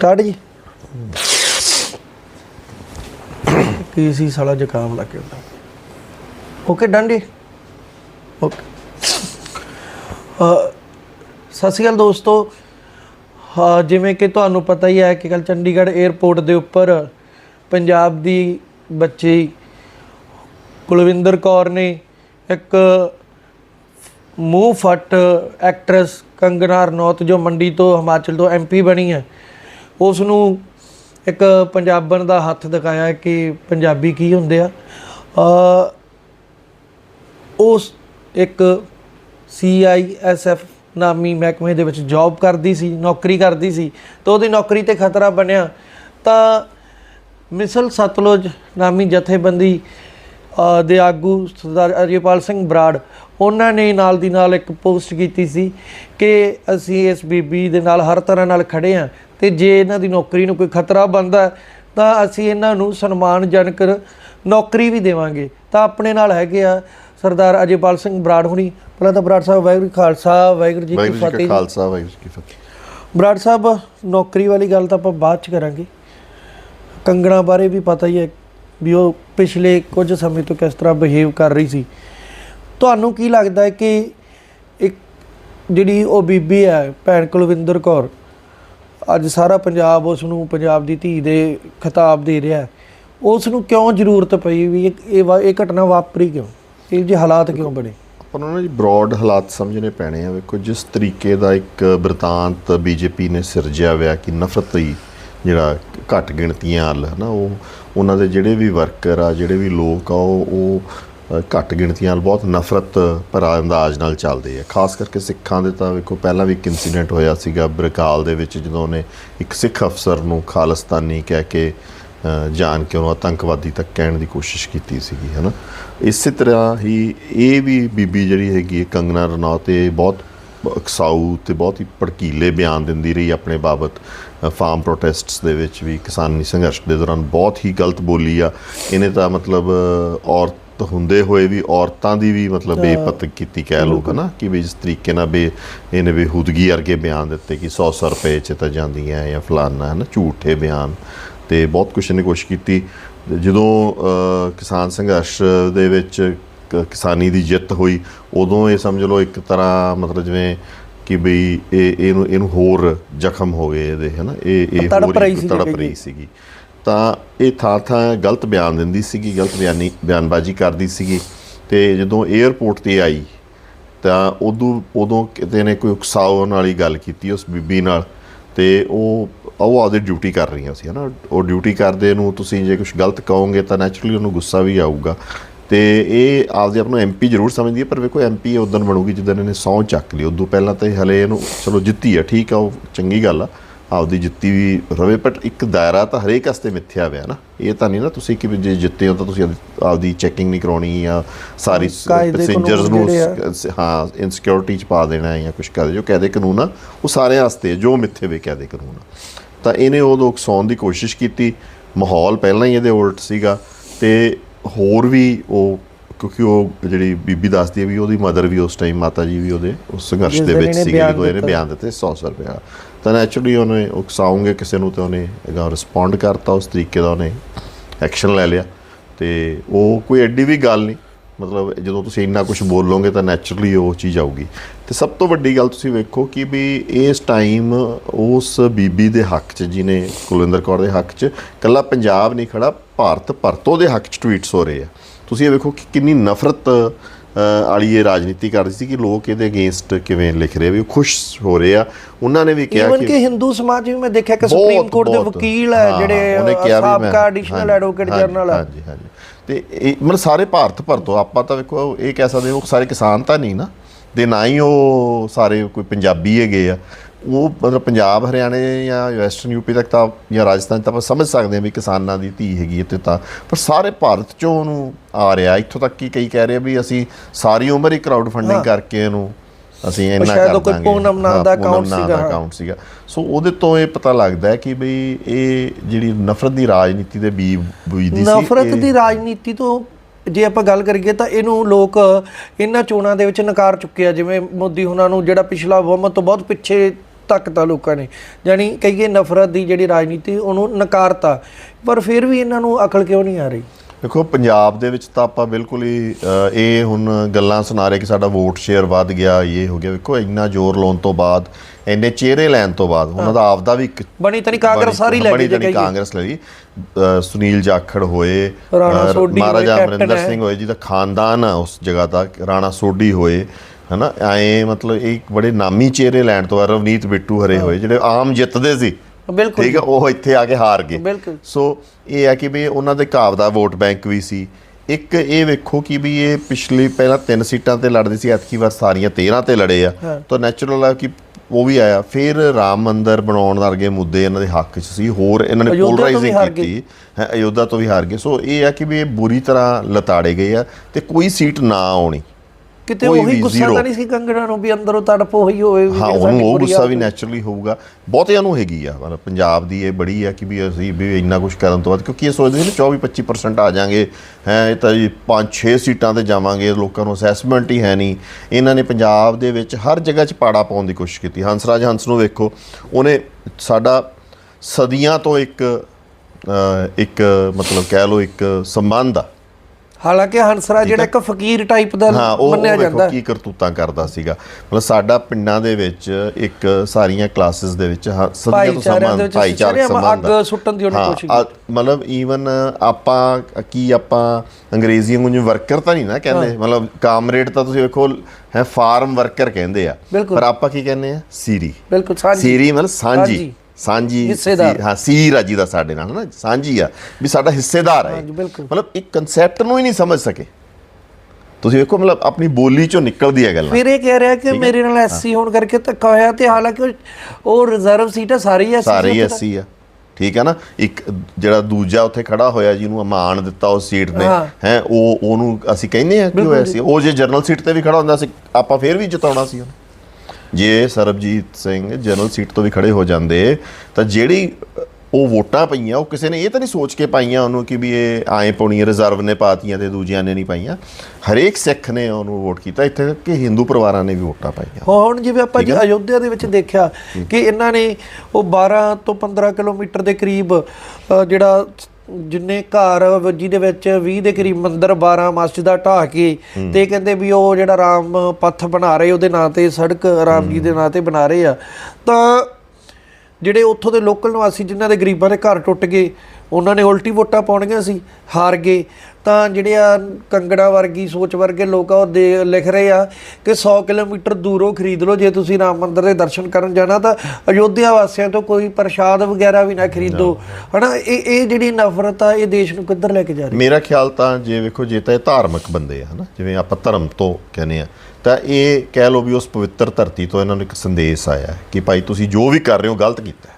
Start ਜੀ। ਕੀ ਸੀ ਸਾਲਾ ਜ਼ੁਕਾਮ ਲੱਗ ਗਿਆ ਓਕੇ ਡਨ ਜੀ। ਓਕੇ ਅ, ਸਤਿ ਸ਼੍ਰੀ ਅਕਾਲ ਦੋਸਤੋ। ਜਿਵੇਂ ਕਿ ਤੁਹਾਨੂੰ ਪਤਾ ਹੀ ਹੈ ਕਿ ਕੱਲ ਚੰਡੀਗੜ੍ਹ 에ਅਰਪੋਰਟ ਦੇ ਉੱਪਰ ਪੰਜਾਬ ਦੀ ਬੱਚੀ ਕੁਲਵਿੰਦਰ ਕੌਰ ਨੇ ਇੱਕ ਮੂੰਹ ਫੱਟ ਐਕਟਰੈਸ ਕੰਗਨਾ ਰਣੌਤ ਜੋ ਮੰਡੀ ਤੋਂ ਹਿਮਾਚਲ ਤੋਂ ਐਮਪੀ ਬਣੀ ਹੈ। ਉਸ ਨੂੰ ਇੱਕ ਪੰਜਾਬਣ ਦਾ ਹੱਥ ਦਿਖਾਇਆ ਕਿ ਪੰਜਾਬੀ ਕੀ ਹੁੰਦੇ ਆ। ਉਸ ਇੱਕ ਸੀਆਈਐਸਐਫ ਨਾਮੀ ਮਹਿਕਮੇ ਦੇ ਵਿੱਚ ਜੌਬ ਕਰਦੀ ਸੀ, ਨੌਕਰੀ ਕਰਦੀ ਸੀ ਤਾਂ ਉਹਦੀ ਨੌਕਰੀ ਤੇ ਖਤਰਾ ਬਣਿਆ। ਤਾਂ ਮਿਸਲ ਸਤਲੁਜ ਨਾਮੀ ਜਥੇਬੰਦੀ ਦੇ ਆਗੂ ਸਰਦਾਰ ਅਜੇਪਾਲ ਸਿੰਘ ਬਰਾੜ, ਉਹਨਾਂ ਨੇ ਨਾਲ ਦੀ ਨਾਲ ਇੱਕ ਪੋਸਟ ਕੀਤੀ ਸੀ ਕਿ ਅਸੀਂ ਇਸ ਬੀਬੀ ਦੇ ਨਾਲ ਹਰ ਤਰ੍ਹਾਂ ਨਾਲ ਖੜੇ ਹਾਂ ਤੇ ਜੇ ਇਹਨਾਂ ਦੀ ਨੌਕਰੀ ਨੂੰ ਕੋਈ ਖਤਰਾ ਬਣਦਾ ਤਾਂ ਅਸੀਂ ਇਹਨਾਂ ਨੂੰ ਸਨਮਾਨਜਨਕ ਨੌਕਰੀ ਵੀ ਦੇਵਾਂਗੇ। ਤਾਂ ਆਪਣੇ ਨਾਲ ਹੈਗੇ ਆ ਸਰਦਾਰ ਅਜੇਪਾਲ ਸਿੰਘ ਬਰਾੜ ਹੁਣੀ। ਪਹਿਲਾਂ ਤਾਂ ਬਰਾੜ ਸਾਹਿਬ ਵਾਹਿਗੁਰੂ ਖਾਲਸਾ ਵਾਹਿਗੁਰੂ ਜੀ ਕੀ ਫਤਿਹ ਖਾਲਸਾ ਵਾਹਿਗੁਰੂ ਜੀ ਕੀ ਫਤਿਹ। ਬਰਾੜ ਸਾਹਿਬ ਨੌਕਰੀ ਵਾਲੀ ਗੱਲ ਤਾਂ ਆਪਾਂ ਬਾਅਦ ਚ ਕਰਾਂਗੇ। ਕੰਗਣਾ ਬਾਰੇ ਵੀ ਪਤਾ ਹੀ ਹੈ ਵੀ ਉਹ ਪਿਛਲੇ ਕੁਝ ਸਮੇਂ ਤੋਂ ਕਿਸ ਤਰ੍ਹਾਂ ਬਿਹੇਵ ਕਰ ਰਹੀ ਸੀ। ਤੁਹਾਨੂੰ ਕੀ ਲੱਗਦਾ ਹੈ ਕਿ ਇੱਕ ਜਿਹੜੀ ਉਹ ਬੀਬੀ ਹੈ ਭੈਣ ਕੁਲਵਿੰਦਰ ਕੌਰ ਅੱਜ ਸਾਰਾ ਪੰਜਾਬ ਉਸ ਨੂੰ ਪੰਜਾਬ ਦੀ ਧੀ ਦੇ ਖਿਤਾਬ ਦੇ ਰਿਹਾ ਹੈ। ਉਸ ਨੂੰ ਕਿਉਂ ਜ਼ਰੂਰਤ ਪਈ ਵੀ ਇਹ- ਇਹ ਘਟਨਾ ਵਾਪਰੀ ਕਿਉਂ? ਇਹ ਜਿਹੇ ਹਾਲਾਤ ਕਿਉਂ ਬਣੇ? ਆਪਾਂ ਨੂੰ ਨਾ ਜੀ ਬ੍ਰੌਡ ਹਾਲਾਤ ਸਮਝਣੇ ਪੈਣੇ ਆ। ਵੇਖੋ ਜਿਸ ਤਰੀਕੇ ਦਾ ਇੱਕ ਬ੍ਰਿਤਾਂਤ ਬੀਜੇਪੀ ਨੇ ਸਿਰਜਿਆ ਹੋਇਆ ਕਿ ਨਫ਼ਰਤੀ ਜਿਹੜਾ ਘੱਟ ਗਿਣਤੀਆਂ ਵੱਲ ਹੈ ਨਾ ਉਹ ਉਹਨਾਂ ਦੇ ਜਿਹੜੇ ਵੀ ਵਰਕਰ ਆ ਜਿਹੜੇ ਵੀ ਲੋਕ ਆ ਉਹ ਉਹ ਘੱਟ ਗਿਣਤੀਆਂ ਨਾਲ ਬਹੁਤ ਨਫ਼ਰਤ ਭਰਾ ਅੰਦਾਜ਼ ਨਾਲ ਚੱਲਦੇ ਆ ਖਾਸ ਕਰਕੇ ਸਿੱਖਾਂ ਦੇ ਤਾਂ ਵੇਖੋ ਪਹਿਲਾਂ ਵੀ ਇੱਕ ਇਨਸੀਡੈਂਟ ਹੋਇਆ ਸੀਗਾ ਬਰਕਾਲ ਦੇ ਵਿੱਚ ਜਦੋਂ ਉਹਨੇ ਇੱਕ ਸਿੱਖ ਅਫਸਰ ਨੂੰ ਖਾਲਿਸਤਾਨੀ ਕਹਿ ਕੇ ਜਾਣ ਕੇ ਉਹਨੂੰ ਆਤੰਕਵਾਦੀ ਤੱਕ ਕਹਿਣ ਦੀ ਕੋਸ਼ਿਸ਼ ਕੀਤੀ ਸੀਗੀ ਹੈ ਨਾ ਇਸੇ ਤਰ੍ਹਾਂ ਹੀ ਇਹ ਵੀ ਬੀਬੀ ਜਿਹੜੀ ਹੈਗੀ ਹੈ, ਕੰਗਨਾ ਰਣੌਤ ਇਹ ਬਹੁਤ ਅਕਸਾਊ ਤੇ ਬਹੁਤ ਹੀ ਭੜਕੀਲੇ ਬਿਆਨ ਦਿੰਦੀ ਰਹੀ ਆਪਣੇ ਬਾਬਤ। ਫਾਰਮ ਪ੍ਰੋਟੈਸਟਸ ਦੇ ਵਿੱਚ ਵੀ ਕਿਸਾਨੀ ਸੰਘਰਸ਼ ਦੇ ਦੌਰਾਨ ਬਹੁਤ ਹੀ ਗਲਤ ਬੋਲੀ ਆ। ਇਹਨੇ ਤਾਂ ਮਤਲਬ ਔਰਤ ਔਰਤ ਹੁੰਦੇ ਹੋਏ ਵੀ ਔਰਤਾਂ ਦੀ ਵੀ ਮਤਲਬ ਬੇਪਤ ਕੀਤੀ ਕਹਿ ਲੋ ਹਨਾ? ਕਿ ਵੀ ਜਿਸ ਤਰੀਕੇ ਨਾਲ ਬੇ ਇਹਨੇ ਬੇਹੂਦਗੀ ਵਰਗੇ ਬਿਆਨ ਦਿੱਤੇ ਕਿ 100 100 ਰੁਪਏ ਚ ਤਾਂ ਜਾਂਦੀਆਂ ਜਾਂ ਫਲਾਨਾ ਹੈ ਨਾ ਝੂਠੇ ਬਿਆਨ ਤੇ ਬਹੁਤ ਕੁਛ ਇਹਨੇ ਕੋਸ਼ਿਸ਼ ਕੀਤੀ। ਜਦੋਂ ਕਿਸਾਨ ਸੰਘਰਸ਼ ਦੇ ਵਿੱਚ ਕਿਸਾਨੀ ਦੀ ਜਿੱਤ ਹੋਈ ਉਦੋਂ ਇਹ ਸਮਝ ਲਓ ਇੱਕ ਤਰ੍ਹਾਂ ਮਤਲਬ ਜਿਵੇਂ ਕਿ ਬਈ ਇਹ ਇਹਨੂੰ ਇਹਨੂੰ ਹੋਰ ਜ਼ਖਮ ਹੋ ਗਏ ਇਹਦੇ ਹਨਾ? ਇਹ ਇਹ ਤੜਪ ਹੋਰ ਤੜਪ। ਰਹੀ ਸੀਗੀ। ਤਾਂ ਇਹ ਥਾਂ ਥਾਂ ਗਲਤ ਬਿਆਨ ਦਿੰਦੀ ਸੀਗੀ, ਗਲਤ ਬਿਆਨੀ, ਬਿਆਨਬਾਜ਼ੀ ਕਰਦੀ ਸੀਗੀ ਤੇ ਜਦੋਂ 에ਅਰਪੋਰਟ ਤੇ ਆਈ ਤਾਂ ਉਦੋਂ ਉਦੋਂ ਕਿਤੇ ਨੇ ਕੋਈ ਉਕਸਾਉਣ ਵਾਲੀ ਗੱਲ ਕੀਤੀ ਉਸ ਬੀਬੀ ਨਾਲ ਤੇ ਉਹ ਉਹ ਆਪਦੀ ਡਿਊਟੀ ਕਰ ਰਹੀਆਂ ਸੀ ਹਨਾ। ਉਹ ਡਿਊਟੀ ਕਰਦੇ ਨੂੰ ਤੁਸੀਂ ਜੇ ਕੁਝ ਗਲਤ ਕਹੋਗੇ ਤਾਂ ਨੈਚੁਰਲੀ ਉਹਨੂੰ ਗੁੱਸਾ ਵੀ ਆਊਗਾ। ਤੇ ਇਹ ਆਪਦੇ ਆਪ ਨੂੰ ਐਮਪੀ ਜ਼ਰੂਰ ਸਮਝਦੀ ਹੈ, ਪਰ ਵੇਖੋ ਐਮਪੀ ਉਦੋਂ ਬਣੂਗੀ ਜਦੋਂ ਇਹਨੇ ਸਹੁੰ ਚੱਕ ਲਈ। ਉਦੋਂ ਪਹਿਲਾਂ ਤਾਂ ਇਹ ਹਲੇ ਇਹਨੂੰ, ਚਲੋ ਜਿੱਤੀ ਆ ਠੀਕ ਆ, ਉਹ ਚੰਗੀ ਗੱਲ ਆ। ਆਪਦੀ ਜਿੱਤੀ ਵੀ ਰਵੇ ਬਟ ਇੱਕ ਦਾਇਰਾ ਤਾਂ ਹਰੇਕ ਵਾਸਤੇ ਮਿੱਥਿਆ ਹੋਇਆ ਨਾ। ਇਹ ਤਾਂ ਨਹੀਂ ਨਾ ਤੁਸੀਂ ਕਿ ਜੇ ਜਿੱਤੇ ਹੋ ਤਾਂ ਤੁਸੀਂ ਆਪਦੀ- ਚੈਕਿੰਗ ਨਹੀਂ ਕਰਾਉਣੀ ਜਾਂ ਸਾਰੀ ਪੈਸੇਂਜਰਸ ਨੂੰ। ਸ- ਹਾਂ ਇਨਸਿਕਿਉਰਿਟੀ ਚ ਪਾ ਦੇਣਾ ਹੈ ਜਾਂ ਕੁਝ ਕਰਦੇ ਜੋ ਕਾਇਦੇ ਕਾਨੂੰਨ ਆ ਉਹ ਸਾਰਿਆਂ ਵਾਸਤੇ ਜੋ ਮਿੱਥੇ ਵੇ ਕਾਇਦੇ ਕਾਨੂੰਨ ਆ। ਤਾਂ ਇਹਨੇ ਉਦੋਂ ਉਕਸਾਉਣ ਦੀ ਕੋਸ਼ਿਸ਼ ਕੀਤੀ। ਮਾਹੌਲ ਪਹਿਲਾਂ ਹੀ ਇਹਦੇ ਉਲਟ ਸੀਗਾ ਤੇ ਹੋਰ ਵੀ ਉਹ ਕਿਉਂਕਿ ਉਹ ਜਿਹੜੀ ਬੀਬੀ ਦੱਸਦੀ ਹੈ ਵੀ ਉਹਦੀ ਮਦਰ ਵੀ ਉਸ ਟਾਈਮ ਮਾਤਾ ਜੀ ਵੀ ਉਹਦੇ ਉਸ ਸੰਘਰਸ਼ ਦੇ ਵਿੱਚ ਬਿਆਨ ਜਦੋਂ ਇਹਨੇ। ਬਿਆਨ ਦਿੱਤੇ 100 100 ਰੁਪਇਆ ਤਾਂ ਨੈਚੁਰਲੀ ਉਹਨੇ ਉਕਸਾਉਂਗੇ ਕਿਸੇ ਨੂੰ ਤੇ ਉਹਨੇ ਅਗਾ ਰਿਸਪੌਂਡ ਕਰਤਾ ਉਸ ਤਰੀਕੇ ਦਾ ਉਹਨੇ ਐਕਸ਼ਨ ਲੈ ਲਿਆ। ਤੇ ਉਹ ਕੋਈ ਐਡੀ ਵੀ ਗੱਲ ਨਹੀਂ, ਮਤਲਬ ਜਦੋਂ ਤੁਸੀਂ ਇੰਨਾ ਕੁਝ ਬੋਲੋਗੇ ਤਾਂ ਨੈਚੁਰਲੀ ਉਹ ਚੀਜ਼ ਆਊਗੀ। ਤੇ ਸਭ ਤੋਂ ਵੱਡੀ ਗੱਲ ਤੁਸੀਂ ਵੇਖੋ ਕਿ ਵੀ ਇਸ ਟਾਈਮ ਉਸ ਬੀਬੀ ਦੇ ਹੱਕ 'ਚ, ਜਿਹਨੇ ਕੁਲਵਿੰਦਰ ਕੌਰ ਦੇ ਹੱਕ 'ਚ ਕੱਲਾ ਪੰਜਾਬ ਨਹੀਂ ਖੜਾ, ਭਾਰਤ ਭਰਤੋਂ ਦੇ ਹੱਕ 'ਚ ਟਵੀਟਸ ਹੋ ਰਹੇ ਆ। ਤੁਸੀਂ ਇਹ ਵੇਖੋ ਕਿ ਕਿੰਨੀ ਨਫ਼ਰਤ ਵਾਲੀ ਇਹ ਰਾਜਨੀਤੀ ਕਰਦੀ ਸੀ ਕਿ ਲੋਕ ਇਹਦੇ ਅਗੇਂਸਟ ਕਿਵੇਂ ਲਿਖ ਰਹੇ ਆ ਵੀ ਖੁਸ਼ ਹੋ ਰਹੇ ਆ। ਉਹਨਾਂ ਨੇ ਵੀ ਕਿਹਾ ਕਿ ਕਿ ਹਿੰਦੂ ਸਮਾਜ ਵੀ ਮੈਂ ਦੇਖਿਆ ਕਿ ਸੁਪਰੀਮ ਕੋਰਟ ਦੇ। ਵਕੀਲ ਹੈ ਹਾਂ, ਜਿਹੜੇ ਉਹਨੇ ਕਿਹਾ ਵੀ ਮੈਂ- ਸਾਬਕਾ ਐਡੀਸ਼ਨਲ ਐਡਵੋਕੇਟ ਜਨਰਲ ਹੈ ਹਾਂਜੀ ਹਾਂਜੀ। ਤੇ ਇਹ ਮਤਲਬ ਸਾਰੇ ਭਾਰਤ ਭਰ ਤੋਂ ਆਪਾਂ ਤਾਂ ਵੇਖੋ ਇਹ ਕਹਿ ਸਕਦੇ ਉਹ ਸਾਰੇ ਕਿਸਾਨ ਤਾਂ ਨਹੀਂ ਨਾ। ਤੇ ਨਾ ਹੀ ਉਹ ਸਾਰੇ ਕੋਈ ਪੰਜਾਬੀ ਹੈਗੇ ਆ। ਉਹ ਮਤਲਬ ਪੰਜਾਬ ਹਰਿਆਣੇ ਜਾਂ ਵੈਸਟਰਨ ਯੂਪੀ ਤੱਕ ਤਾਂ ਜਾਂ ਰਾਜਸਥਾਨ ਤਾਂ ਆਪਾਂ ਸਮਝ ਸਕਦੇ ਹਾਂ ਵੀ ਕਿਸਾਨਾਂ ਦੀ ਧੀ ਹੈਗੀ ਹੈ ਤੇ। ਤਾਂ ਪਰ ਸਾਰੇ ਭਾਰਤ ਚੋਂ ਉਹਨੂੰ ਆ ਰਿਹਾ। ਇੱਥੋਂ ਤੱਕ ਕਿ ਕਈ ਕਹਿ ਰਹੇ ਵੀ ਅਸੀਂ ਸਾਰੀ ਉਮਰ ਹੀ ਕਰਾਊਡ ਫੰਡਿੰਗ ਕਰਕੇ ਇਹਨੂੰ ਅਸੀਂ ਇੰਨਾ ਕਰ ਉਹ ਕੋਈ ਦਾਂਗੇ। ਪੂਨਮ ਨਾਂ ਹਾਂ, ਦਾ ਨਾਂ ਸੀਗਾ। account ਸੀਗਾ। ਸੋ ਉਹਦੇ ਤੋਂ ਇਹ ਪਤਾ ਲੱਗਦਾ ਹੈ ਕਿ ਬਈ ਇਹ ਜਿਹੜੀ ਨਫ਼ਰਤ ਦੀ ਰਾਜਨੀਤੀ ਦੇ ਬੀ ਬੀਜਦੀ ਸੀ ਨਫ਼ਰਤ ਦੀ ਰਾਜਨੀਤੀ ਤੋਂ ਜੇ ਆਪਾਂ ਗੱਲ ਕਰੀਏ ਤਾਂ ਇਹਨੂੰ ਲੋਕ ਇਹਨਾਂ ਚੋਣਾਂ ਦੇ ਵਿੱਚ ਨਕਾਰ ਚੁੱਕੇ ਆ। ਜਿਵੇਂ ਮੋਦੀ ਹੁਣਾਂ ਨੂੰ ਜਿਹੜਾ ਪਿਛਲਾ ਬਹੁਮਤ ਤੋਂ ਬਹੁਤ ਪਿੱਛੇ ਧੱਕਤਾ ਲੋਕਾਂ ਨੇ। ਯਾਨੀ ਕਹੀਏ ਨਫ਼ਰਤ ਦੀ ਜਿਹੜੀ ਰਾਜਨੀਤੀ ਉਹਨੂੰ ਨਕਾਰਤਾ। ਪਰ ਫਿਰ ਵੀ ਇਹਨਾਂ ਨੂੰ ਅਕਲ ਕਿਉਂ ਨਹੀਂ ਆ ਰਹੀ? ਦੇਖੋ ਪੰਜਾਬ ਦੇ ਵਿੱਚ ਤਾਂ ਆਪਾਂ ਬਿਲਕੁਲ ਹੀ ਅ, ਇਹ ਹੁਣ ਗੱਲਾਂ ਸੁਣਾ ਰਹੇ ਕਿ ਸਾਡਾ ਵੋਟ ਸ਼ੇਅਰ ਵੱਧ ਗਿਆ ਇਹ ਹੋ ਗਿਆ। ਵੇਖੋ ਇੰਨਾ ਜ਼ੋਰ ਲਾਉਣ ਤੋਂ ਬਾਅਦ ਇੰਨੇ ਚਿਹਰੇ ਲੈਣ ਤੋਂ ਬਾਅਦ ਉਹਨਾਂ ਦਾ ਆਪਦਾ ਵੀ ਇੱਕ ਬਣੀ ਤਨੀ ਕਾਂਗਰਸ ਸਾਰੀ ਲੈ ਬੜੀ ਗਈ ਜੇ ਕਹੀਏ। ਕਾਂਗਰਸ ਲਈ ਅ, ਸੁਨੀਲ ਜਾਖੜ ਹੋਏ ਰਾਣਾ ਅ, ਸੋਢੀ ਹੋਏ, ਮਹਾਰਾਜਾ ਕੈਪਟਨ ਅਮਰਿੰਦਰ ਹੈ। ਸਿੰਘ ਹੋਏ ਜਿਹਦਾ ਖਾਨਦਾਨ ਆ ਉਸ ਜਗ੍ਹਾ ਦਾ ਰਾਣਾ ਸੋਢੀ ਹੋਏ। ਹਨਾ? ਐ ਮਤਲਬ ਇਹ ਇੱਕ ਬੜੇ ਨਾਮੀ ਚਿਹਰੇ ਲੈਣ ਤੋਂ ਬਾਅਦ ਰਵਨੀਤ ਬਿੱਟੂ ਹਰੇ ਹੋਏ ਜਿਹੜੇ ਆਮ ਜਿੱਤਦੇ ਸੀ। ਬਿਲਕੁਲ ਠੀਕ ਹੈ? ਉਹ ਇੱਥੇ ਆ ਕੇ ਹਾਰ ਗਏ। ਬਿਲਕੁਲ। ਸੋ ਇਹ ਹੈ ਕਿ ਵੀ ਉਹਨਾਂ ਦੇ ਘਾਵ ਦਾ ਵੋਟ ਬੈਂਕ ਵੀ ਸੀ। ਇੱਕ ਇਹ ਵੇਖੋ ਕਿ ਵੀ ਇਹ ਪਿਛਲੀ ਪਹਿਲਾਂ ਤਿੰਨ ਸੀਟਾਂ ਤੇ ਲੜਦੇ ਸੀ ਐਤਕੀ ਵਾਰ ਸਾਰੀਆਂ 13 ਤੇ ਲੜੇ ਆ। ਤਾਂ ਨੈਚੁਰਲ ਆ ਕਿ ਉਹ ਵੀ ਆਇਆ। ਫਿਰ ਰਾਮ ਮੰਦਿਰ ਬਣਾਉਣ ਵਰਗੇ ਮੁੱਦੇ ਇਹਨਾਂ ਦੇ ਹੱਕ 'ਚ ਸੀ। ਹੋਰ ਇਹਨਾਂ ਨੇ ਪੋਲਰਾਈਜ਼ਿੰਗ। ਕੀਤੀ। ਹੈ ਅਯੋਧਿਆ ਤੋਂ ਵੀ ਹਾਰ ਗਏ। ਸੋ ਇਹ ਹੈ ਕਿ ਵੀ ਇਹ ਬੁਰੀ ਤਰ੍ਹਾਂ ਲਤਾੜੇ ਗਏ ਆ ਤੇ ਕੋਈ ਸੀਟ ਨਾ ਆਉਣੀ। ਕਿਤੇ ਉਹੀ ਗੁੱਸਾ। ਤਾਂ ਨਹੀਂ ਸੀ ਕੰਗਣਾ ਨੂੰ ਵੀ ਅੰਦਰੋਂ ਤੜਪ ਹੋਈ ਹੋਵੇ ਵੀ ਹਾਂ ਉਹਨੂੰ ਉਹ ਗੁੱਸਾ ਵੀ ਨੈਚੁਰਲੀ ਹੋਊਗਾ। ਬਹੁਤਿਆਂ ਨੂੰ ਹੈਗੀ ਆ ਮਤਲਬ ਪੰਜਾਬ ਦੀ ਇਹ ਬੜੀ ਆ ਕਿ ਵੀ ਅਸੀਂ ਵੀ ਇੰਨਾ ਕੁਝ ਕਰਨ ਤੋਂ ਬਾਅਦ ਕਿਉਂਕਿ ਇਹ ਸੋਚਦੇ ਨਾ 24 25% ਆ ਜਾਾਂਗੇ ਹੈ ਇਹ ਤਾਂ ਜੀ 5-6 ਸੀਟਾਂ ਤੇ ਜਾਵਾਂਗੇ ਲੋਕਾਂ ਨੂੰ ਅਸੈਸਮੈਂਟ ਹੀ ਹੈ ਨਹੀਂ। ਇਹਨਾਂ ਨੇ ਪੰਜਾਬ ਦੇ ਵਿੱਚ ਹਰ ਜਗ੍ਹਾ 'ਚ ਪਾੜਾ ਪਾਉਣ ਦੀ ਕੋਸ਼ਿਸ਼ ਕੀਤੀ। ਹੰਸਰਾਜ ਹੰਸ ਨੂੰ ਵੇਖੋ ਉਹਨੇ ਸਾਡਾ ਸਦੀਆਂ ਤੋਂ ਇੱਕ ਇੱਕ ਮਤਲਬ ਕਹਿ ਲਓ ਇੱਕ ਸੰਬੰਧ ਆ। ਹਾਲਾਂਕਿ ਹੰਸਰਾ ਜਿਹੜਾ ਇੱਕ ਫਕੀਰ ਟਾਈਪ ਦਾ ਹਾਂ ਮੰਨਿਆ ਜਾਂਦਾ। ਕੀ ਕਰਤੂਤਾਂ ਕਰਦਾ ਸੀਗਾ। ਮਤਲਬ ਸਾਡਾ ਪਿੰਡਾਂ ਦੇ ਵਿੱਚ ਇੱਕ ਸਾਰੀਆਂ ਕਲਾਸਿਸ ਦੇ ਵਿੱਚ ਹਾਂ, ਸਦੀਆਂ ਤੋਂ ਵਿੱਚ ਭਾਈਚਾਰਕ ਸੰਬੰਧ ਅੱਗ। ਸੁੱਟਣ ਦੀ ਉਹਨੇ ਹਾਂ, ਕੋਸ਼ਿਸ਼ ਮਤਲਬ ਈਵਨ ਆਪਾਂ ਕੀ ਆਪਾਂ ਅੰਗਰੇਜ਼ੀ ਨੂੰ ਵਰਕਰ ਤਾਂ ਨਹੀਂ ਨਾ ਕਹਿੰਦੇ। ਮਤਲਬ ਕਾਮਰੇਡ ਤਾਂ ਤੁਸੀਂ ਵੇਖੋ ਹੈ ਫਾਰਮ ਵਰਕਰ ਕਹਿੰਦੇ ਆ। ਪਰ ਆਪਾਂ ਕੀ ਕਹਿੰਦੇ ਆ? ਸੀਰੀ। ਬਿਲਕੁਲ ਸਾਂਝੀ। ਸੀਰੀ ਮਤਲਬ ਸਾਂਝੀ। ਸਾਂਝੀ। ਹਿੱਸੇਦਾਰ। ਹਾਂ ਸੀਰ ਆ ਜੀ ਦਾ ਸਾਡੇ ਨਾਲ ਹਨਾ? ਸਾਂਝੀ ਆ ਵੀ ਸਾਡਾ ਹਿੱਸੇਦਾਰ ਹੈ। ਮਤਲਬ ਇੱਕ ਕਨਸੈਪਟ ਨੂੰ ਹੀ ਨਹੀਂ ਸਮਝ ਸਕੇ। ਤੁਸੀਂ ਵੇਖੋ ਮਤਲਬ ਆਪਣੀ ਬੋਲੀ ਚੋਂ ਨਿਕਲਦੀ ਹੈ ਗੱਲਾਂ। ਫਿਰ ਇਹ ਕਹਿ ਰਿਹਾ ਕਿ ਮੇਰੇ ਨਾਲ ਐਸਸੀ ਹੋਣ ਕਰਕੇ ਧੱਕਾ ਹੋਇਆ ਤੇ ਹਾਲਾਂਕਿ ਉਹ- ਰਿਜ਼ਰਵ ਸੀਟ ਸਾਰੀ ਐਸਸੀ ਸਾਰੇ ਹੀ ਐਸੀ ਆ। ਠੀਕ ਹੈ ਨਾ? ਇੱਕ ਜਿਹੜਾ ਦੂਜਾ ਉੱਥੇ ਖੜਾ ਹੋਇਆ ਜਿਹਨੂੰ ਅਮਾਨ ਦਿੱਤਾ ਉਸ ਸੀਟ ਨੇ ਹਾਂ। ਉਹ ਉਹਨੂੰ ਅਸੀਂ ਕਹਿੰਦੇ ਆ ਕਿ ਉਹ ਐਸੀ ਉਹ ਜੇ ਜਨਰਲ ਸੀਟ ਤੇ ਵੀ ਖੜਾ ਹੁੰਦਾ ਸੀ ਆਪਾਂ ਫੇਰ ਵੀ ਜਿਤਾਉਣਾ ਸੀ ਉਹਨੂੰ। ਜੇ ਸਰਬਜੀਤ ਸਿੰਘ ਜਨਰਲ ਸੀਟ ਤੋਂ ਵੀ ਖੜੇ ਹੋ ਜਾਂਦੇ ਤਾਂ ਜਿਹੜੀ ਉਹ ਵੋਟਾਂ ਪਈਆਂ ਉਹ ਕਿਸੇ ਨੇ ਇਹ ਤਾਂ ਨਹੀਂ ਸੋਚ ਕੇ ਪਾਈਆਂ ਉਹਨੂੰ ਕਿ ਵੀ ਇਹ ਆਏ ਪਾਉਣੀ ਰਿਜ਼ਰਵ ਨੇ ਪਾਤੀਆਂ ਤੇ ਦੂਜਿਆਂ ਨੇ ਨਹੀਂ ਪਾਈਆਂ। ਹਰੇਕ ਸਿੱਖ ਨੇ ਉਹਨੂੰ ਵੋਟ ਕੀਤਾ ਇੱਥੇ ਕਿ ਹਿੰਦੂ ਪਰਿਵਾਰਾਂ ਨੇ ਵੀ ਵੋਟਾਂ ਪਾਈਆਂ। ਹੁਣ ਜਿਵੇਂ ਆਪਾਂ ਜੀ ਅਯੋਧਿਆ ਦੇ ਵਿੱਚ ਦੇਖਿਆ ਕਿ ਇਹਨਾਂ ਨੇ ਉਹ 12 ਤੋਂ 15 ਕਿਲੋਮੀਟਰ ਦੇ ਕਰੀਬ ਜਿਹੜਾ ਜਿੰਨੇ ਘਰ ਜਿਹਦੇ ਵਿੱਚ 20 ਦੇ ਕਰੀਬ ਮੰਦਿਰ 12 ਮਸਜਿਦਾਂ ਢਾਹ ਕੇ ਤੇ ਕਹਿੰਦੇ ਵੀ ਉਹ ਜਿਹੜਾ ਰਾਮ ਪੱਥ ਬਣਾ ਰਹੇ ਉਹਦੇ ਨਾਂ ਤੇ ਸੜਕ ਰਾਮ ਜੀ ਦੇ ਨਾਂ ਤੇ ਬਣਾ ਰਹੇ ਆ। ਤਾਂ ਜਿਹੜੇ ਉੱਥੋਂ ਦੇ ਲੋਕਲ ਨਿਵਾਸੀ ਜਿਨ੍ਹਾਂ ਦੇ ਗਰੀਬਾਂ ਦੇ ਘਰ ਟੁੱਟ ਗਏ ਉਹਨਾਂ ਨੇ ਉਲਟੀ ਵੋਟਾਂ ਪਾਉਣੀਆਂ ਸੀ ਹਾਰ ਗਏ। ਤਾਂ ਜਿਹੜੇ ਆ ਕੰਗੜਾ ਵਰਗੀ ਸੋਚ ਵਰਗੇ ਲੋਕ ਆ ਉਹ ਦੇ ਲਿਖ ਰਹੇ ਆ ਕਿ 100 ਕਿਲੋਮੀਟਰ ਦੂਰੋਂ ਖਰੀਦ ਲਓ ਜੇ ਤੁਸੀਂ ਰਾਮ ਮੰਦਿਰ ਦੇ ਦਰਸ਼ਨ ਕਰਨ ਜਾਣਾ ਤਾਂ ਅਯੋਧਿਆ ਵਾਸੀਆਂ ਤੋਂ ਕੋਈ ਪ੍ਰਸ਼ਾਦ ਵਗੈਰਾ ਵੀ ਨਾ ਖਰੀਦੋ। ਹਨਾ ਇਹ ਇਹ ਜਿਹੜੀ ਨਫ਼ਰਤ ਆ ਇਹ ਦੇਸ਼ ਨੂੰ ਕਿੱਧਰ ਲੈ ਕੇ ਜਾ ਰਹੀ ਮੇਰਾ ਖਿਆਲ ਤਾਂ ਜੇ ਵੇਖੋ ਜੇ ਤਾਂ ਇਹ ਧਾਰਮਿਕ ਬੰਦੇ ਆ ਹਨਾ ਜਿਵੇਂ ਆਪਾਂ ਧਰਮ ਤੋਂ ਕਹਿੰਦੇ ਆ ਤਾਂ ਇਹ ਕਹਿ ਲਓ ਵੀ ਉਸ ਪਵਿੱਤਰ ਧਰਤੀ ਤੋਂ ਇਹਨਾਂ ਨੂੰ ਇੱਕ ਸੰਦੇਸ਼ ਆਇਆ ਕਿ ਭਾਈ ਤੁਸੀਂ ਜੋ ਵੀ ਕਰ ਰਹੇ ਹੋ ਗਲਤ ਕੀਤਾ।